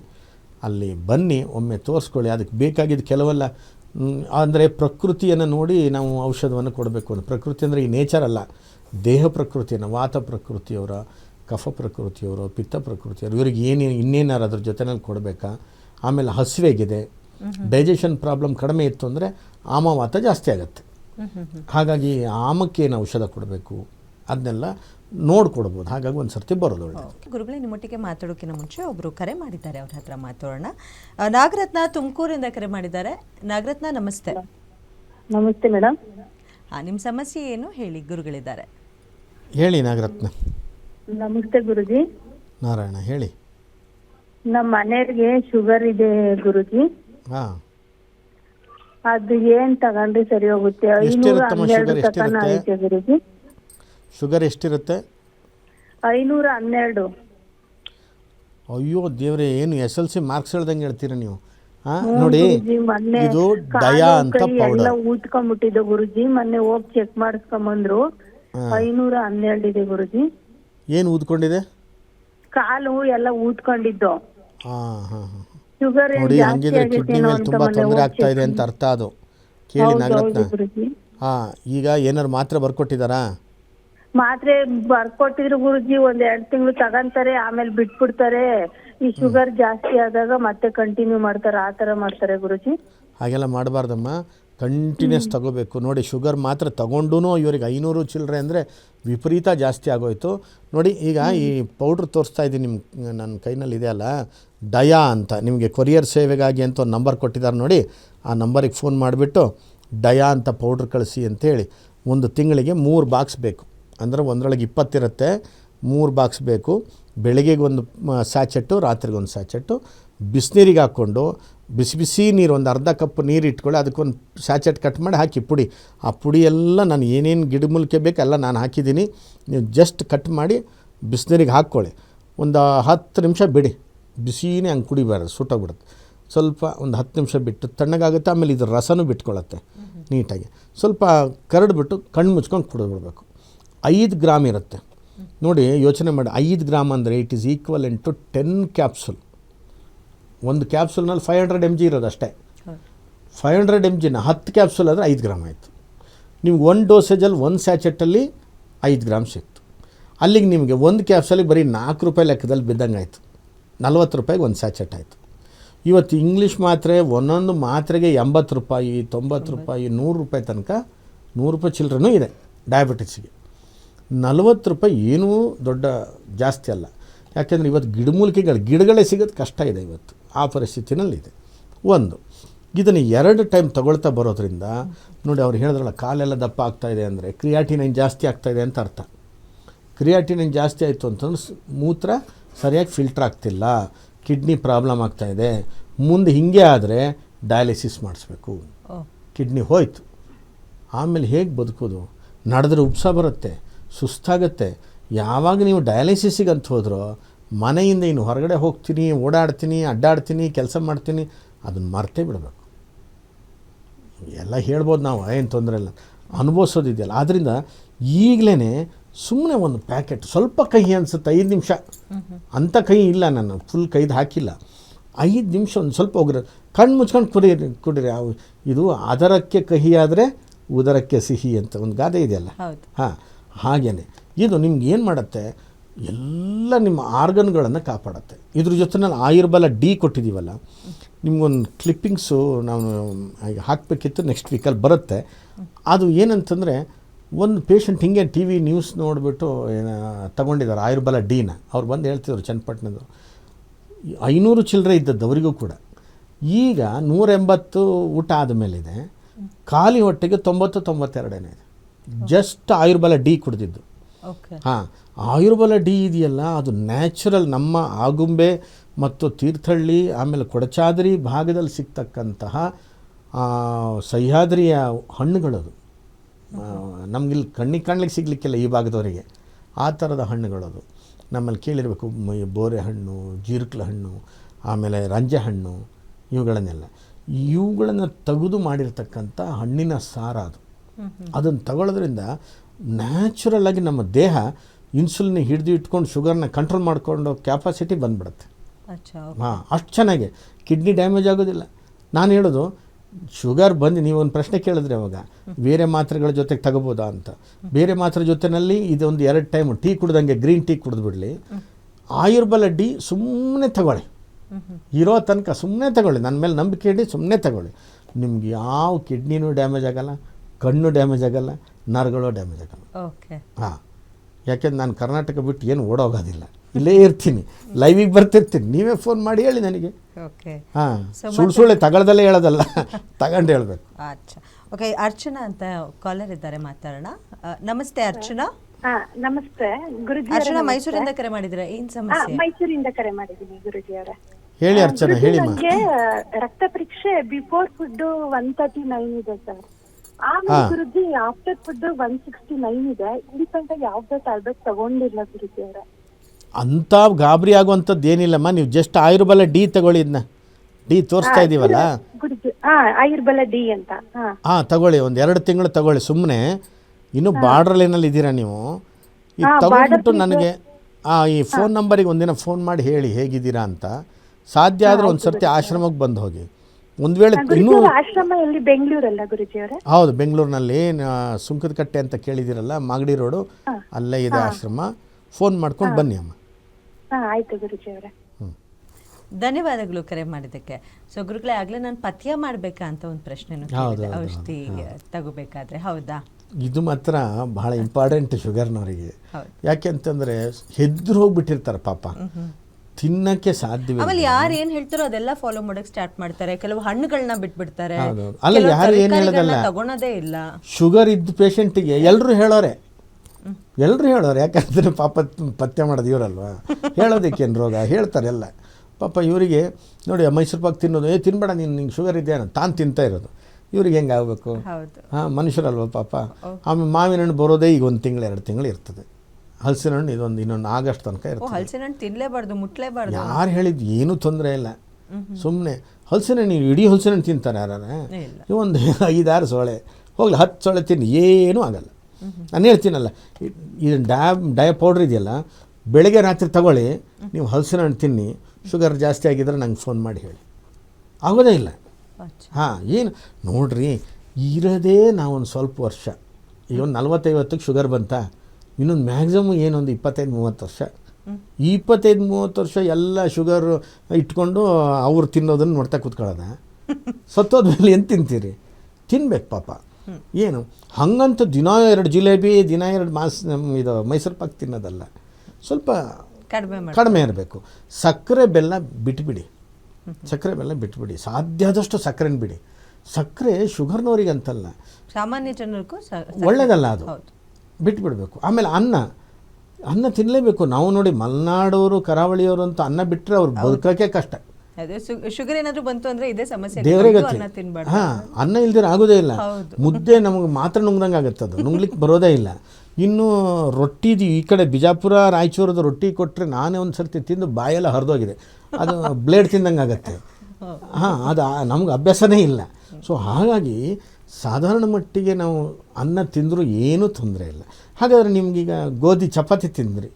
ಅಲ್ಲಿ ಬನ್ನಿ, ಒಮ್ಮೆ ತೋರಿಸ್ಕೊಳ್ಳಿ. ಅದಕ್ಕೆ ಬೇಕಾಗಿದ್ದು ಕೆಲವೆಲ್ಲ ಅಂದರೆ ಪ್ರಕೃತಿಯನ್ನು ನೋಡಿ ನಾವು ಔಷಧವನ್ನು ಕೊಡಬೇಕು ಅಂತ ಪ್ರಕೃತಿ ಅಂದರೆ ಈ ನೇಚರ್ ಅಲ್ಲ. ದೇಹ ಪ್ರಕೃತಿಯನ್ನು ವಾತ ಪ್ರಕೃತಿಯವರ ಕಫ ಪ್ರಕೃತಿಯವರು ಪಿತ್ತ ಪ್ರಕೃತಿಯವರು ಇವರಿಗೆ ಏನೇನು ಇನ್ನೇನಾರು ಅದ್ರ ಜೊತೆನಲ್ಲಿ ಕೊಡಬೇಕಾ? ಆಮೇಲೆ ಹಸಿವೆಗಿದೆ ಡೈಜೆಷನ್ ಪ್ರಾಬ್ಲಮ್ ಕಡಿಮೆ ಇತ್ತು ಅಂದರೆ ಆಮವಾತ ಜಾಸ್ತಿ ಆಗುತ್ತೆ. ಹಾಗಾಗಿ ಆಮಕ್ಕೆ ಏನು ಔಷಧ ಕೊಡಬೇಕು? ಅದನ್ನೆಲ್ಲ ನೋಡ್ಕೊಡ್ಬೋದು. ಹಾಗಾಗಿ ಒಂದು ಸರ್ತಿ ಬರೋದು ಗುರುಗಳೇ ನಿಮ್ಮೊಟ್ಟಿಗೆ ಮಾತಾಡೋಕ್ಕಿಂತ ಮುಂಚೆ ಒಬ್ಬರು ಕರೆ ಮಾಡಿದ್ದಾರೆ. ಅವ್ರ ಹತ್ರ ಮಾತಾಡೋಣ. ನಾಗರತ್ನ ತುಮಕೂರಿಂದ ಕರೆ ಮಾಡಿದ್ದಾರೆ. ನಾಗರತ್ನ ನಮಸ್ತೆ. ನಮಸ್ತೆ ಮೇಡಮ್ ಹಾ ನಿಮ್ಮ ಸಮಸ್ಯೆ ಏನು? ಹೇಳಿ ಗುರುಗಳಿದ್ದಾರೆ. ಹೇಳಿ ನಾಗರತ್ನ. ನಮಸ್ತೆ ಗುರುಜಿ. ನಾರಾಯಣ ಹೇಳಿ. ನಮ್ಮ ಮನೆಯವ್ರಿಗೆ ಶುಗರ್ ಇದೆ ಗುರುಜಿ. ಹಾಂ. ಅದು ಏನ್ ತಗೊಂಡ್ರೆ ಸರಿ ಹೋಗುತ್ತೆ? ಐನೂರ ಎಷ್ಟಿರುತ್ತಮ್ಮ ಹನ್ನೆರಡು ತಕನ ಎಷ್ಟಿರುತ್ತೆ? ಐತೆ ಗುರುಜಿ. ಶುಗರ್ ಎಷ್ಟಿರುತ್ತೆ? ಐನೂರ ಹನ್ನೆರಡು. ಅಯ್ಯೋ ದೇವ್ರೆ ಏನು ಎಸ್ ಎಲ್ ಸಿ ಮಾರ್ಕ್ಸ್ ಹೇಳ್ದಂಗೆ ಹೇಳ್ತೀರಾ ನೀವು? ಹಾ ನೋಡಿ ಗುರುಜಿ ಮೊನ್ನೆ ಇದು ದಯಾ ಅಂತ ಕೈ ಎಲ್ಲ ಪೌಡರ್ ಊದ್ಕೊಂಡ್ಬಿಟ್ಟಿದೆ ಗುರುಜಿ ಮೊನ್ನೆ ಹೋಗಿ ಚೆಕ್ ಮಾಡಿಸ್ಕೊಂಬಂದ್ರು. ಐನೂರ ಹನ್ನೆರಡು ಇದೆ ಗುರುಜಿ. ಏನು ಊದ್ಕೊಂಡಿದೆ? ಕಾಲು ಎಲ್ಲ ಊದ್ಕೊಂಡಿದ್ದು. ಹಾಂ ಹಾಂ ಹಾಂ ಶುಗರ್ ಏನ್ ನೋಡಿ ಜಾಸ್ತಿ ಹಂಗಿದ್ರೆ ಕಿಡ್ನಿ ಮೇಲೆ ಅಂತ ತುಂಬ ಮೊನ್ನೆ ತೊಂದರೆ ಹೋಗಿ ಆಗ್ತಾ ಇದೆ ಅಂತ ಅರ್ಥ ಅದು. ಕೇಳಿ ಹೌದು, ನಾಗರತ್ನ. ಹಾ ಹಾಂ ಈಗ ಏನಾರು ಮಾತ್ರೆ ಬರ್ಕೊಟ್ಟಿದ್ದಾರಾ? ಮಾತ್ರೆ ಬರ್ಕೊಟ್ಟಿದ್ರು ಗುರುಜಿ ಒಂದ್ ಎರಡ್ ತಿಂಗಳು ತಗಂತಾರೆ ಆಮೇಲೆ ಬಿಟ್ಬಿಡ್ತಾರೆ. ಈ ಶುಗರ್ ಜಾಸ್ತಿ ಆದಾಗ ಮತ್ತೆ ಕಂಟಿನ್ಯೂ ಮಾಡ್ತಾರೆ ಆ ತರ ಮಾಡ್ತಾರೆ ಗುರುಜಿ. ಹಾಗೆಲ್ಲ ಮಾಡಬಾರ್ದಮ್ಮ. ಕಂಟಿನ್ಯೂಸ್ ತಗೋಬೇಕು. ನೋಡಿ ಶುಗರ್ ಮಾತ್ರ ತಗೊಂಡೂ ಇವ್ರಿಗೆ ಐನೂರು ಚಿಲ್ಲರೆ ಅಂದರೆ ವಿಪರೀತ ಜಾಸ್ತಿ ಆಗೋಯ್ತು. ನೋಡಿ ಈಗ ಈ ಪೌಡ್ರ್ ತೋರಿಸ್ತಾ ಇದ್ದೀನಿ ನಿಮ್ಮ ನನ್ನ ಕೈನಲ್ಲಿ ಇದೆಯಲ್ಲ ಡಯಾ ಅಂತ. ನಿಮಗೆ ಕೊರಿಯರ್ ಸೇವೆಗಾಗಿ ಅಂತ ಒಂದು ನಂಬರ್ ಕೊಟ್ಟಿದ್ದಾರೆ ನೋಡಿ. ಆ ನಂಬರಿಗೆ ಫೋನ್ ಮಾಡಿಬಿಟ್ಟು ಡಯಾ ಅಂತ ಪೌಡ್ರ್ ಕಳಿಸಿ ಅಂತೇಳಿ ಒಂದು ತಿಂಗಳಿಗೆ ಮೂರು ಬಾಕ್ಸ್ ಬೇಕು. ಅಂದರೆ ಒಂದರೊಳಗೆ ಇಪ್ಪತ್ತಿರುತ್ತೆ ಮೂರು ಬಾಕ್ಸ್ ಬೇಕು. ಬೆಳಗ್ಗೆಗೆ ಒಂದು ಸ್ಯಾಚೆಟ್ಟು ರಾತ್ರಿಗೆ ಒಂದು ಸ್ಯಾಚೆಟ್ಟು ಬಿಸಿನೀರಿಗೆ ಹಾಕ್ಕೊಂಡು ಬಿಸಿ ಬಿಸಿ ನೀರು ಒಂದು ಅರ್ಧ ಕಪ್ ನೀರು ಇಟ್ಕೊಳ್ಳಿ ಅದಕ್ಕೊಂದು ಸ್ಯಾಚೆಟ್ ಕಟ್ ಮಾಡಿ ಹಾಕಿ ಪುಡಿ. ಆ ಪುಡಿ ಎಲ್ಲ ನಾನು ಏನೇನು ಗಿಡಮೂಲಿಕೆ ಬೇಕು ಎಲ್ಲ ನಾನು ಹಾಕಿದ್ದೀನಿ. ನೀವು ಜಸ್ಟ್ ಕಟ್ ಮಾಡಿ ಬಿಸಿನೀರಿಗೆ ಹಾಕ್ಕೊಳ್ಳಿ. ಒಂದು ಹತ್ತು ನಿಮಿಷ ಬಿಡಿ. ಬಿಸಿನೇ ಹಂಗೆ ಕುಡಿಬಾರ್ದು ಸುಟ್ಟೋಗ್ಬಿಡುತ್ತೆ ಸ್ವಲ್ಪ ಒಂದು ಹತ್ತು ನಿಮಿಷ ಬಿಟ್ಟು ತಣ್ಣಗಾಗುತ್ತೆ ಆಮೇಲೆ ಇದು ರಸನೂ ಬಿಟ್ಕೊಳ್ಳುತ್ತೆ ನೀಟಾಗಿ. ಸ್ವಲ್ಪ ಕರಡ್ಬಿಟ್ಟು ಕಣ್ಣು ಮುಚ್ಕೊಂಡು ಕುಡಿದ್ಬಿಡ್ಬೇಕು. ಐದು ಗ್ರಾಮ್ ಇರುತ್ತೆ. ನೋಡಿ, ಯೋಚನೆ ಮಾಡಿ. ಐದು ಗ್ರಾಮ್ ಅಂದರೆ it is equal to ten capsule ಒಂದು ಕ್ಯಾಪ್ಸುಲ್ನಲ್ಲಿ ಫೈವ್ ಹಂಡ್ರೆಡ್ ಎಂ ಜಿ ಇರೋದು ಅಷ್ಟೇ. ಫೈವ್ ಹಂಡ್ರೆಡ್ ಎಂ ಜಿನ ಹತ್ತು ಕ್ಯಾಪ್ಸುಲ್ ಆದರೆ ಐದು ಗ್ರಾಮ್ ಆಯಿತು. ನಿಮ್ಗೆ ಒಂದು ಡೋಸೇಜಲ್ಲಿ ಒಂದು ಸ್ಯಾಚೆಟ್ಟಲ್ಲಿ ಐದು ಗ್ರಾಮ್ ಸಿಕ್ತು. ಅಲ್ಲಿಗೆ ನಿಮಗೆ ಒಂದು ಕ್ಯಾಪ್ಸಲಿಗೆ ಬರೀ ನಾಲ್ಕು ರೂಪಾಯಿ ಲೆಕ್ಕದಲ್ಲಿ ಬಿದ್ದಂಗೆ ಆಯಿತು. ನಲ್ವತ್ತು ರೂಪಾಯಿಗೆ ಒಂದು ಸ್ಯಾಚೆಟ್ ಆಯಿತು. ಇವತ್ತು ಇಂಗ್ಲೀಷ್ ಮಾತ್ರೆ ಒಂದೊಂದು ಮಾತ್ರೆಗೆ ಎಂಬತ್ತು ರೂಪಾಯಿ, ತೊಂಬತ್ತು ರೂಪಾಯಿ, ನೂರು ರೂಪಾಯಿ ತನಕ ನೂರು ರೂಪಾಯಿ ಚಿಲ್ಲರೆನೂ ಇದೆ ಡಯಾಬಿಟಿಕ್ಸಿಗೆ ನಲವತ್ತು ರೂಪಾಯಿ ಏನೂ ದೊಡ್ಡ ಜಾಸ್ತಿ ಅಲ್ಲ. ಯಾಕೆಂದರೆ ಇವತ್ತು ಗಿಡಮೂಲಿಕೆಗಳು ಗಿಡಗಳೇ ಸಿಗೋದು ಕಷ್ಟ ಇದೆ ಇವತ್ತು. ಆ ಪರಿಸ್ಥಿತಿನಲ್ಲಿದೆ. ಒಂದು ಇದನ್ನು ಎರಡು ಟೈಮ್ ತಗೊಳ್ತಾ ಬರೋದ್ರಿಂದ ನೋಡಿ ಅವ್ರು ಹೇಳಿದ್ರಲ್ಲ ಕಾಲೆಲ್ಲ ದಪ್ಪ ಆಗ್ತಾ ಇದೆ ಅಂದರೆ ಕ್ರಿಯಾಟಿನೈನ್ ಜಾಸ್ತಿ ಆಗ್ತಾ ಇದೆ ಅಂತ ಅರ್ಥ. ಕ್ರಿಯಾಟಿನೈನ್ ಜಾಸ್ತಿ ಆಯಿತು ಅಂತಂದ್ರೆ ಮೂತ್ರ ಸರಿಯಾಗಿ ಫಿಲ್ಟ್ರ್ ಆಗ್ತಿಲ್ಲ. ಕಿಡ್ನಿ ಪ್ರಾಬ್ಲಮ್ ಆಗ್ತಾ ಇದೆ. ಮುಂದೆ ಹೀಗೆ ಆದರೆ ಡಯಾಲಿಸಿಸ್ ಮಾಡಿಸ್ಬೇಕು. ಕಿಡ್ನಿ ಹೋಯ್ತು. ಆಮೇಲೆ ಹೇಗೆ ಬದುಕೋದು? ನಡೆದ್ರೆ ಉಪ್ಸ ಬರುತ್ತೆ. ಸುಸ್ತಾಗತ್ತೆ. ಯಾವಾಗ ನೀವು ಡಯಾಲಿಸಿಸಿಗೆ ಅಂತ ಹೋದರೂ ಮನೆಯಿಂದ ಇನ್ನು ಹೊರಗಡೆ ಹೋಗ್ತೀನಿ ಓಡಾಡ್ತೀನಿ ಅಡ್ಡಾಡ್ತೀನಿ ಕೆಲಸ ಮಾಡ್ತೀನಿ ಅದನ್ನು ಮರ್ತೇ ಬಿಡಬೇಕು. ಎಲ್ಲ ಹೇಳ್ಬೋದು ನಾವು ಏನು ತೊಂದರೆ ಇಲ್ಲ. ಅನುಭವಿಸೋದಿದೆಯಲ್ಲ. ಆದ್ದರಿಂದ ಈಗಲೇ ಸುಮ್ಮನೆ ಒಂದು ಪ್ಯಾಕೆಟ್ ಸ್ವಲ್ಪ ಕಹಿ ಅನಿಸುತ್ತೆ ಐದು ನಿಮಿಷ. ಅಂಥ ಕಹಿ ಇಲ್ಲ ನಾನು ಫುಲ್ ಕೈದು ಹಾಕಿಲ್ಲ. ಐದು ನಿಮಿಷ ಒಂದು ಸ್ವಲ್ಪ ಹೋಗಿರೋ ಕಣ್ಣು ಮುಚ್ಕೊಂಡು ಕುಡಿಯಿರಿ ಕುಡಿರಿ. ಇದು ಅದರಕ್ಕೆ ಕಹಿ ಆದರೆ ಉದರಕ್ಕೆ ಸಿಹಿ ಅಂತ ಒಂದು ಗಾದೆ ಇದೆಯಲ್ಲ? ಹಾಂ. ಹಾಗೇನೆ. ಇದು ನಿಮ್ಗೆ ಏನು ಮಾಡುತ್ತೆ? ಎಲ್ಲ ನಿಮ್ಮ ಆರ್ಗನ್ಗಳನ್ನು ಕಾಪಾಡುತ್ತೆ. ಇದ್ರ ಜೊತೆನಲ್ಲಿ ಆಯುರ್ಬಲ ಡಿ ಕೊಟ್ಟಿದ್ದೀವಲ್ಲ ನಿಮ್ಗೊಂದು ಕ್ಲಿಪ್ಪಿಂಗ್ಸು ನಾವು ಈಗ ಹಾಕಬೇಕಿತ್ತು ನೆಕ್ಸ್ಟ್ ವೀಕಲ್ಲಿ ಬರುತ್ತೆ. ಅದು ಏನಂತಂದರೆ, ಒಂದು ಪೇಷಂಟ್ ಹಿಂಗೆ ಟಿ ವಿ ನ್ಯೂಸ್ ನೋಡಿಬಿಟ್ಟು ಏನು ತಗೊಂಡಿದ್ದಾರೆ ಆಯುರ್ಬಲ ಡಿನ. ಅವ್ರು ಬಂದು ಹೇಳ್ತಿದ್ರು ಚನ್ನಪಟ್ಟಣದ್ದು. ಐನೂರು ಚಿಲ್ಲರೆ ಇದ್ದದ್ದು ಅವರಿಗೂ ಕೂಡ. ಈಗ ನೂರ ಎಂಬತ್ತು ಊಟ ಆದಮೇಲಿದೆ, ಖಾಲಿ ಹೊಟ್ಟೆಗೆ ತೊಂಬತ್ತು ತೊಂಬತ್ತೆರಡೇನೆ ಇದೆ ಜಸ್ಟ್ ಆಯುರ್ಬಲ ಡಿ ಕುಡಿದಿದ್ದು. ಓಕೆ. ಹಾಂ ಆಯುರ್ಬಲ ಡಿ ಇದೆಯಲ್ಲ ಅದು ನ್ಯಾಚುರಲ್ ನಮ್ಮ ಆಗುಂಬೆ ಮತ್ತು ತೀರ್ಥಹಳ್ಳಿ ಆಮೇಲೆ ಕೊಡಚಾದ್ರಿ ಭಾಗದಲ್ಲಿ ಸಿಗ್ತಕ್ಕಂತಹ ಸಹ್ಯಾದ್ರಿಯ ಹಣ್ಣುಗಳದು. ನಮಗಿಲ್ಲಿ ಕಣ್ಣಿಗೆ ಕಾಣ್ಲಿಕ್ಕೆ ಸಿಗಲಿಕ್ಕಿಲ್ಲ ಈ ಭಾಗದವರಿಗೆ. ಆ ಥರದ ಹಣ್ಣುಗಳದು. ನಮ್ಮಲ್ಲಿ ಕೇಳಿರಬೇಕು ಬೋರೆ ಹಣ್ಣು ಜೀರ್ಕ್ಲ ಹಣ್ಣು ಆಮೇಲೆ ರಂಜೆ ಹಣ್ಣು ಇವುಗಳನ್ನೆಲ್ಲ. ಇವುಗಳನ್ನು ತೆಗೆದು ಮಾಡಿರ್ತಕ್ಕಂಥ ಹಣ್ಣಿನ ಸಾರ ಅದು. ಅದನ್ನು ತಗೊಳ್ಳೋದ್ರಿಂದ ನ್ಯಾಚುರಲ್ ಆಗಿ ನಮ್ಮ ದೇಹ ಇನ್ಸುಲಿನ್ ಹಿಡಿದು ಇಟ್ಕೊಂಡು ಶುಗರ್ನ ಕಂಟ್ರೋಲ್ ಮಾಡಿಕೊಂಡು ಕ್ಯಾಪಾಸಿಟಿ ಬಂದ್ಬಿಡುತ್ತೆ. ಅಚ್ಚಾ ಹಾಂ ಅಷ್ಟು ಚೆನ್ನಾಗಿ. ಕಿಡ್ನಿ ಡ್ಯಾಮೇಜ್ ಆಗೋದಿಲ್ಲ. ನಾನು ಹೇಳೋದು ಶುಗರ್ ಬಂದು ನೀವು ಒಂದು ಪ್ರಶ್ನೆ ಕೇಳಿದ್ರೆ ಅವಾಗ ಬೇರೆ ಮಾತ್ರೆಗಳ ಜೊತೆಗೆ ತಗೋಬೋದಾ ಅಂತ. ಬೇರೆ ಮಾತ್ರೆ ಜೊತೆನಲ್ಲಿ ಇದೊಂದು ಎರಡು ಟೈಮ್ ಟೀ ಕುಡ್ದಂಗೆ ಗ್ರೀನ್ ಟೀ ಕುಡಿದು ಬಿಡಲಿ. ಆಯುರ್ಬಲ ಡಿ ಸುಮ್ಮನೆ ತಗೊಳ್ಳಿ. ಇರೋ ತನಕ ಸುಮ್ಮನೆ ತಗೊಳ್ಳಿ. ನನ್ನ ಮೇಲೆ ನಂಬಿಕೆ ಇಡಿ ಸುಮ್ಮನೆ ತಗೊಳ್ಳಿ. ನಿಮ್ಗೆ ಯಾವ ಕಿಡ್ನಿನೂ ಡ್ಯಾಮೇಜ್ ಆಗಲ್ಲ. ಕಣ್ಣು ಡ್ಯಾಮೇಜ್ ಆಗಲ್ಲ ನರಗಳು ಡ್ಯಾಮೇಜ್ ಆಗಲ್ಲ. ಓಕೆ ಹಾಂ. ಯಾಕೆಂದ್ರೆ ನಾನು ಕರ್ನಾಟಕ ಬಿಟ್ಟು ಏನು ಓಡೋಗೋದಿಲ್ಲ. ಇಲ್ಲೇ ಇರ್ತೀನಿ. ಲೈವಿಗೆ ಬರ್ತಿರ್ತೀನಿ. ನೀವೇ ಫೋನ್ ಮಾಡಿ ಹೇಳಿ ನನಗೆ. ಓಕೆ ಹಾಂ. ಸುಳ್ಳು ಸುಳ್ಳೆ ತಗೊಳ್ದಲ್ಲೇ ಹೇಳೋದಲ್ಲ. [LAUGHS] ತಗೊಂಡು ಹೇಳಬೇಕು. ಅಚ್ಚಾ. ಓಕೆ ಅರ್ಚನಾ ಅಂತ ಕಾಲರ್ ಇದ್ದಾರೆ ಮಾತಾಡೋಣ. ಆ, ನಮಸ್ತೆ ಅರ್ಚನಾ. ಹಾ ನಮಸ್ತೆ. ಗುರುಜಿ ಅರ್ಚನಾ ಮೈಸೂರಿಂದ ಕರೆ ಮಾಡಿದ್ರೆ ಏನ್ ಸಮಸ್ಯೆ? ಮೈಸೂರಿಂದ ಕರೆ ಮಾಡಿದ್ದೀನಿ ಗುರುಜಿ ಅವರೇ ಹೇಳಿ ಅರ್ಚನಾ ಹೇಳಿ ನನಗೆ ರಕ್ತ ಪರೀಕ್ಷೆ before food one thirty nine ಇದೆ ಸರ್. ಆಮೇಲೆ. Guruji after food one sixty nine ಇದೆ. ಇನ್ಸ್ಟಂಟ್ ಯಾವ್ದೇ ಟ್ಯಾಬ್ಲೆಟ್ ತಗೊಂಡಿಲ್ಲ ಗುರುಜಿ ಅವರ. ಅಂಥ ಗಾಬರಿ ಆಗುವಂಥದ್ದು ಏನಿಲ್ಲಮ್ಮ. ನೀವು ಜಸ್ಟ್ ಆಯುರ್ಬಲ ಡಿ ತಗೊಳ್ಳಿ ಇದನ್ನ ಡಿ ತೋರಿಸ್ತಾ ಇದೀವಲ್ಲ? ಗುರುಜಿ ಹಾ ಆಯುರ್ಬಲ ಡಿ ಅಂತ. ಹಾ. ಹಾಂ ತಗೊಳ್ಳಿ. ಒಂದು ಎರಡು ತಿಂಗಳು ತಗೊಳ್ಳಿ. ಸುಮ್ಮನೆ ಇನ್ನು ಬಾರ್ಡರ್ ಲೈನಲ್ಲಿ ಇದ್ದೀರಾ ನೀವು? ಇದು ತಗೊಂಡ್ಬಿಟ್ಟು ನನಗೆ ಆ ಈ ಫೋನ್ ನಂಬರಿಗೆ ಒಂದಿನ ಫೋನ್ ಮಾಡಿ ಹೇಳಿ ಹೇಗಿದ್ದೀರಾ ಅಂತ. ಸಾಧ್ಯ ಆದರೆ ಒಂದು ಸರ್ತಿ ಆಶ್ರಮಕ್ಕೆ ಬಂದು ಹೋಗಿ. ಒಂದು ವೇಳೆ ಇನ್ನೂ ಆಶ್ರಮ ಎಲ್ಲಿ? ಬೆಂಗಳೂರಲ್ಲ ಗುರುಜಿಯವರೇ ಹೌದು ಬೆಂಗಳೂರಿನಲ್ಲಿ ಸುಂಕದ ಕಟ್ಟೆ ಅಂತ ಕೇಳಿದಿರಲ್ಲ ಮಾಗಡಿ ರೋಡು ಅಲ್ಲೇ ಇದೆ ಆಶ್ರಮ. ಫೋನ್ ಮಾಡ್ಕೊಂಡು ಬನ್ನಿ ಅಮ್ಮ. ಹಾ ಆಯ್ತು ಗುರುಜಿಯವರೇ ಧನ್ಯವಾದಗಳು ಕರೆ ಮಾಡಿದ್ದಕ್ಕೆ. ಸೊ ಗುರುಗಳೇ ಆಗ್ಲೇ ನಾನು ಪಥ್ಯ ಮಾಡ್ಬೇಕಾ ಅಂತ ಒಂದು ಪ್ರಶ್ನೆ ಔಷಧಿ ತಗೋಬೇಕಾದ್ರೆ ಹೌದಾ? ಇದು ಮಾತ್ರ ಬಹಳ ಇಂಪಾರ್ಟೆಂಟ್ ಶುಗರ್ನವರಿಗೆ. ಯಾಕೆ ಅಂತಂದ್ರೆ ಹೆದ್ರು ಹೋಗ್ಬಿಟ್ಟಿರ್ತಾರೆ ಪಾಪ. ತಿನ್ನಕ್ಕೆ ಸಾಧ್ಯವಿಲ್ಲ. ಆಮೇಲೆ ಯಾರು ಏನ್ ಹೇಳ್ತಾರೋ ಅದೆಲ್ಲ ಫಾಲೋ ಮಾಡಕ್ ಸ್ಟಾರ್ಟ್ ಮಾಡ್ತಾರೆ. ಕೆಲವು ಹಣ್ಣುಗಳನ್ನ ಬಿಟ್ಬಿಡ್ತಾರೆ. ಹೌದು. ಅಲ್ಲ, ಕೆಲವು ಯಾರು ಏನು ಹೇಳೋದಲ್ಲ. ತಗೊಳೋದೇ ಇಲ್ಲ. ಶುಗರ್ ಇದ್ದ ಪೇಷಂಟಿಗೆ ಎಲ್ಲರೂ ಹೇಳೋರೆ. ಎಲ್ಲರೂ ಹೇಳೋರು. ಯಾಕಂದ್ರೆ ಪಾಪ ಪಥ್ಯ ಮಾಡೋದು ಇವರಲ್ವಾ? ಹೇಳೋದಕ್ಕೇನು ರೋಗ? ಹೇಳ್ತಾರೆ ಎಲ್ಲ. ಪಾಪ ಇವರಿಗೆ ನೋಡಿ ಮೈಸೂರು ಪಾಕ್ ತಿನ್ನೋದು ಏ ತಿನ್ಬೇಡ ನೀನು ನಿಂಗೆ ಶುಗರ್ ಇದೆ ಅನ್ನೋ ತಾನು ತಿಂತಾ ಇರೋದು. ಇವ್ರಿಗೆ ಹೆಂಗೆ ಆಗಬೇಕು? ಹೌದು. ಹಾಂ ಮನುಷ್ಯರಲ್ವ ಪಾಪ? ಆಮೇಲೆ ಮಾವಿನ ಹಣ್ಣು ಬರೋದೇ ಈಗ ಒಂದು ತಿಂಗಳು ಎರಡು ತಿಂಗಳು ಇರ್ತದೆ. ಹಲಸಿನ ಹಣ್ಣು ಇದೊಂದು ಇನ್ನೊಂದು ಆಗಸ್ಟ್ ತನಕ ಓ ಇರ್ತದೆ. ಹಲಸಿನ ಹಣ್ಣು ತಿನ್ನಲೇಬಾರ್ದು ಮುಟ್ಲೇಬಾರ್ದು. ಯಾರು ಹೇಳಿದ್ದು ಏನೂ ತೊಂದರೆ ಇಲ್ಲ. ಸುಮ್ಮನೆ ಹಲಸಿನ ಹಣ್ಣು ಇಡೀ ಹಲಸಿನ ಹಣ್ಣು ತಿಂತಾರೆ ಯಾರು ಇವೊಂದು ಒಂದು [LAUGHS] ಐದಾರು ಸೊಳೆ ಹೋಗ್ಲಿ ಹತ್ತು ಸೊಳೆ ತಿನ್ನಿ ಏನೂ ಆಗಲ್ಲ. ನಾನು ಹೇಳ್ತೀನಲ್ಲ ಇದು ಡಯ ಡಯ ಪೌಡ್ರ್ ಇದೆಯಲ್ಲ ಬೆಳಗ್ಗೆ ರಾತ್ರಿ ತಗೊಳ್ಳಿ ನೀವು ಹಲಸಿನ ಹಣ್ಣು ತಿನ್ನಿ ಶುಗರ್ ಜಾಸ್ತಿ ಆಗಿದ್ರೆ ನಂಗೆ ಫೋನ್ ಮಾಡಿ ಹೇಳಿ. ಆಗೋದೇ ಇಲ್ಲ. ಹಾಂ ಏನು? ನೋಡ್ರಿ ಇರೋದೇ ನಾವೊಂದು ಸ್ವಲ್ಪ ವರ್ಷ ಈಗ ಒಂದು ನಲ್ವತ್ತೈವತ್ತಕ್ಕೆ ಶುಗರ್ ಬಂತಾ? ಇನ್ನೊಂದು ಮ್ಯಾಕ್ಸಿಮಮ್ ಏನೊಂದು ಇಪ್ಪತ್ತೈದು ಮೂವತ್ತು ವರ್ಷ. ಈ ಇಪ್ಪತ್ತೈದು ಮೂವತ್ತು ವರ್ಷ ಎಲ್ಲ ಶುಗರ್ ಇಟ್ಕೊಂಡು ಅವ್ರು ತಿನ್ನೋದನ್ನು ನೋಡ್ತಾ ಕೂತ್ಕೊಳ್ಳೋದ? [LAUGHS] ಸತ್ತೋದ್ಮೇಲೆ ಏನು ತಿಂತೀರಿ? ತಿನ್ಬೇಕು ಪಾಪ. ಏನು? ಹಂಗಂತ ದಿನ ಎರಡು ಜಿಲೇಬಿ ದಿನ ಎರಡು ಮಾಸ್ ಇದು ಮೈಸೂರು ಪಾಕ್ ತಿನ್ನೋದಲ್ಲ. ಸ್ವಲ್ಪ ಕಡಿಮೆ ಕಡಿಮೆ ಇರಬೇಕು. ಸಕ್ಕರೆ ಬೆಲ್ಲ ಬಿಟ್ಬಿಡಿ. ಸಕ್ಕರೆ ಬೆಲ್ಲ ಬಿಟ್ಬಿಡಿ. ಸಾಧ್ಯ ಆದಷ್ಟು ಸಕ್ಕರೆನ ಬಿಡಿ. ಸಕ್ಕರೆ ಶುಗರ್ನವ್ರಿಗೆ ಅಂತಲ್ಲ ಸಾಮಾನ್ಯ ಜನರಿಗೂ ಒಳ್ಳೆಯದಲ್ಲ ಒಳ್ಳೇದಲ್ಲ ಅದು. ಬಿಟ್ಬಿಡಬೇಕು. ಆಮೇಲೆ ಅನ್ನ ಅನ್ನ ತಿನ್ನಲೇಬೇಕು ನಾವು ನೋಡಿ ಮಲೆನಾಡೋರು ಕರಾವಳಿಯವರು ಅಂತ ಅನ್ನ ಬಿಟ್ಟರೆ ಅವ್ರು ಬದುಕೋಕೆ ಕಷ್ಟ. ಶುಗರ್ ಏನಾದರೂ ಬಂತು ಅಂದರೆ ಇದೇ ಸಮಸ್ಯೆ. ದೇವರೇ ಬಂತು, ಅನ್ನ ತಿನ್ಬಾರ್ದು. ಅನ್ನ ಇಲ್ದಿರ ಆಗೋದೇ ಇಲ್ಲ. ಮುದ್ದೆ ನಮಗೆ ಮಾತ್ರ ನುಂಗ್ದಂಗೆ ಆಗುತ್ತೆ ಅದು. ನುಂಗ್ಲಿಕ್ಕೆ ಬರೋದೇ ಇಲ್ಲ. ಇನ್ನು ರೊಟ್ಟಿದು ಈ ಕಡೆ ಬಿಜಾಪುರ ರಾಯಚೂರದ ರೊಟ್ಟಿ ಕೊಟ್ಟರೆ ನಾನೇ ಒಂದು ಸರ್ತಿ ತಿಂದು ಬಾಯೆಲ್ಲ ಹರಿದೋಗಿದೆ. ಅದು ಬ್ಲೇಡ್ ತಿಂದಂಗೆ ಆಗುತ್ತೆ. ಹಾಂ ಅದು ನಮ್ಗೆ ಅಭ್ಯಾಸನೇ ಇಲ್ಲ. ಸೊ ಹಾಗಾಗಿ ಸಾಧಾರಣ ಮಟ್ಟಿಗೆ ನಾವು ಅನ್ನ ತಿಂದರೂ ಏನೂ ತೊಂದರೆ ಇಲ್ಲ. ಹಾಗಾದರೆ ನಿಮಗೀಗ ಗೋಧಿ ಚಪಾತಿ ತಿಂದ್ರಿ.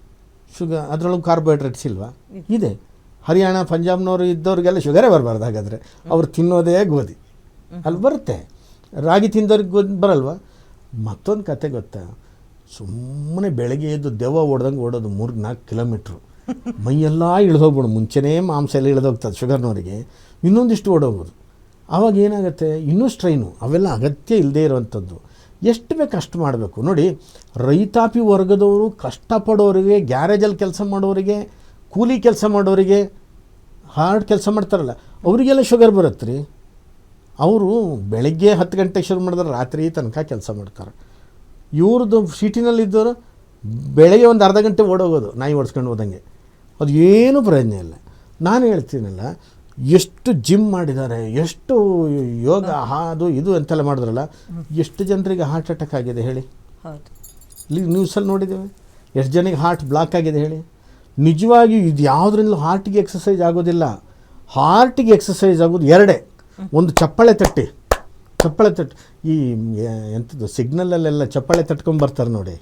ಶುಗರ್ ಅದರೊಳಗೆ ಕಾರ್ಬೋಹೈಡ್ರೇಟ್ಸ್ ಇಲ್ವಾ? ಇದೆ. ಹರಿಯಾಣ, ಪಂಜಾಬ್ನವರು ಇದ್ದವ್ರಿಗೆಲ್ಲ ಶುಗರೇ ಬರಬಾರ್ದು ಹಾಗಾದರೆ. ಅವ್ರು ತಿನ್ನೋದೇ ಗೋಧಿ. ಅಲ್ಲಿ ಬರುತ್ತೆ. ರಾಗಿ ತಿಂದವ್ರಿಗೆ ಗೋಧಿ ಬರಲ್ವಾ? ಮತ್ತೊಂದು ಕತೆ ಗೊತ್ತಾ? ಸುಮ್ಮನೆ ಬೆಳಗ್ಗೆ ಎದ್ದು ದೆವ್ವ ಓಡ್ದಂಗೆ ಓಡೋದು ಮೂರು ನಾಲ್ಕು ಕಿಲೋಮೀಟ್ರು. ಮೈಯೆಲ್ಲ ಇಳಿದೋಗ್ಬಿಡು. ಮುಂಚೆನೇ ಮಾಂಸ ಎಲ್ಲ ಇಳಿದೋಗ್ತದೆ ಶುಗರ್ನವರಿಗೆ. ಇನ್ನೊಂದಿಷ್ಟು ಓಡೋಗ್ಬೋದು. ಆವಾಗ ಏನಾಗುತ್ತೆ? ಇನ್ನೂ ಸ್ಟ್ರೈನು ಅವೆಲ್ಲ ಅಗತ್ಯ ಇಲ್ಲದೇ ಇರುವಂಥದ್ದು. ಎಷ್ಟು ಬೇಕು ಅಷ್ಟು ಮಾಡಬೇಕು? ನೋಡಿ, ರೈತಾಪಿ ವರ್ಗದವರು ಕಷ್ಟಪಡೋರಿಗೆ ಗ್ಯಾರೇಜಲ್ಲಿ ಕೆಲಸ ಮಾಡೋರಿಗೆ, ಕೂಲಿ ಕೆಲಸ ಮಾಡೋರಿಗೆ, ಹಾರ್ಡ್ ಕೆಲಸ ಮಾಡ್ತಾರಲ್ಲ, ಅವರಿಗೆಲ್ಲ ಶುಗರ್ ಬರುತ್ತೆ ರೀ ಅವರು ಬೆಳಗ್ಗೆ ಹತ್ತು ಗಂಟೆಗೆ ಶುರು ಮಾಡಿದ್ರೆ ರಾತ್ರಿ ತನಕ ಕೆಲಸ ಮಾಡ್ತಾರೆ. ಇವ್ರದ್ದು ಸಿಟಿನಲ್ಲಿದ್ದವರು ಬೆಳಗ್ಗೆ ಒಂದು ಅರ್ಧ ಗಂಟೆ ಓಡೋಗೋದು, ನಾಯಿ ಓಡಿಸ್ಕೊಂಡು ಹೋದಂಗೆ. ಅದು ಏನೂ ಪ್ರಯೋಜನ ಇಲ್ಲ. ನಾನು ಹೇಳ್ತೀನಲ್ಲ ಎಷ್ಟು ಜಿಮ್ ಮಾಡಿದ್ದಾರೆ ಎಷ್ಟು ಯೋಗ ಅದು ಇದು ಅಂತೆಲ್ಲ ಮಾಡಿದ್ರಲ್ಲ ಎಷ್ಟು ಜನರಿಗೆ ಹಾರ್ಟ್ ಅಟ್ಯಾಕ್ ಆಗಿದೆ ಹೇಳಿ? ಇಲ್ಲಿ ನ್ಯೂಸಲ್ಲಿ ನೋಡಿದ್ದೇವೆ. ಎಷ್ಟು ಜನಕ್ಕೆ ಹಾರ್ಟ್ ಬ್ಲಾಕ್ ಆಗಿದೆ ಹೇಳಿ? ನಿಜವಾಗಿ ಇದು ಯಾವುದರಿಂದಲೂ ಹಾರ್ಟಿಗೆ ಎಕ್ಸಸೈಸ್ ಆಗೋದಿಲ್ಲ. ಹಾರ್ಟಿಗೆ ಎಕ್ಸಸೈಸ್ ಆಗೋದು ಎರಡೇ. ಒಂದು ಚಪ್ಪಳೆ ತಟ್ಟಿ. ಚಪ್ಪಳೆ ತಟ್ಟಿ ಈ ಎಂಥದ್ದು ಸಿಗ್ನಲಲ್ಲೆಲ್ಲ ಚಪ್ಪಳೆ ತಟ್ಕೊಂಬರ್ತಾರೆ ನೋಡಿ.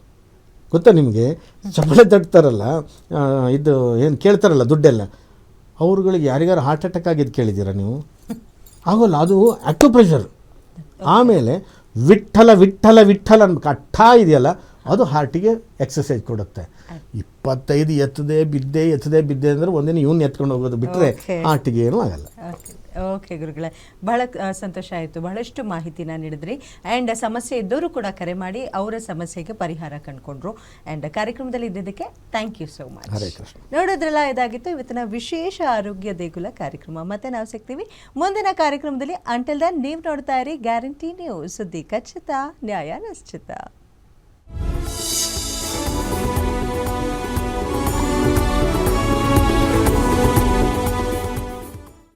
ಗೊತ್ತಾ ನಿಮಗೆ? ಚಪ್ಪಳೆ ತಟ್ತಾರಲ್ಲ ಇದು ಏನು ಕೇಳ್ತಾರಲ್ಲ ದುಡ್ಡೆಲ್ಲ. ಅವ್ರುಗಳಿಗೆ ಯಾರಿಗಾರು ಹಾರ್ಟ್ ಅಟ್ಯಾಕ್ ಆಗಿದ್ದು ಕೇಳಿದ್ದೀರಾ ನೀವು? ಆಗೋಲ್ಲ ಅದು ಅಕ್ಯುಪ್ರೆಷರ್ ಆಮೇಲೆ ವಿಠಲ ವಿಠಲ ವಿಠಲ ಅನ್ಬೇಕು. ಅಟ್ಟ ಇದೆಯಲ್ಲ ಅದು ಹಾರ್ಟಿಗೆ ಎಕ್ಸಸೈಸ್ ಕೊಡುತ್ತೆ. ಇಪ್ಪತ್ತೈದು ಎತ್ತದೆ ಬಿದ್ದೆ ಎತ್ತದೆ ಬಿದ್ದೆ ಅಂದರೆ ಒಂದಿನ ಇವನ್ನ ಎತ್ಕೊಂಡು ಹೋಗೋದು ಬಿಟ್ಟರೆ. ಹಾರ್ಟಿಗೆ ಏನೂ ಆಗಲ್ಲ. ಓಕೆ ಗುರುಗಳ ಬಹಳ ಸಂತೋಷ ಆಯಿತು. ಬಹಳಷ್ಟು ಮಾಹಿತಿನ ನೀಡಿದ್ರಿ. ಆ್ಯಂಡ್ ಸಮಸ್ಯೆ ಇದ್ದವರು ಕೂಡ ಕರೆ ಮಾಡಿ ಅವರ ಸಮಸ್ಯೆಗೆ ಪರಿಹಾರ ಕಂಡುಕೊಂಡ್ರು. ಆ್ಯಂಡ್ ಕಾರ್ಯಕ್ರಮದಲ್ಲಿ ಇದ್ದಿದ್ದಕ್ಕೆ ಥ್ಯಾಂಕ್ ಯು ಸೋ ಮಚ್. ನೋಡೋದ್ರಲ್ಲ ಇದಾಗಿತ್ತು. ಇವತ್ತಿನ ವಿಶೇಷ ಆರೋಗ್ಯ ದೇಗುಲ ಕಾರ್ಯಕ್ರಮ. ಮತ್ತೆ ನಾವು ಸಿಗ್ತೀವಿ. ಮುಂದಿನ ಕಾರ್ಯಕ್ರಮದಲ್ಲಿ ಅಂಟಲ್ ದನ್ ನೀವು ನೋಡ್ತಾ ಇರಿ ಗ್ಯಾರಂಟಿ ನ್ಯೂಸ್ ಸುದ್ದಿ ಖಚಿತ ನ್ಯಾಯ ನಿಶ್ಚಿತ.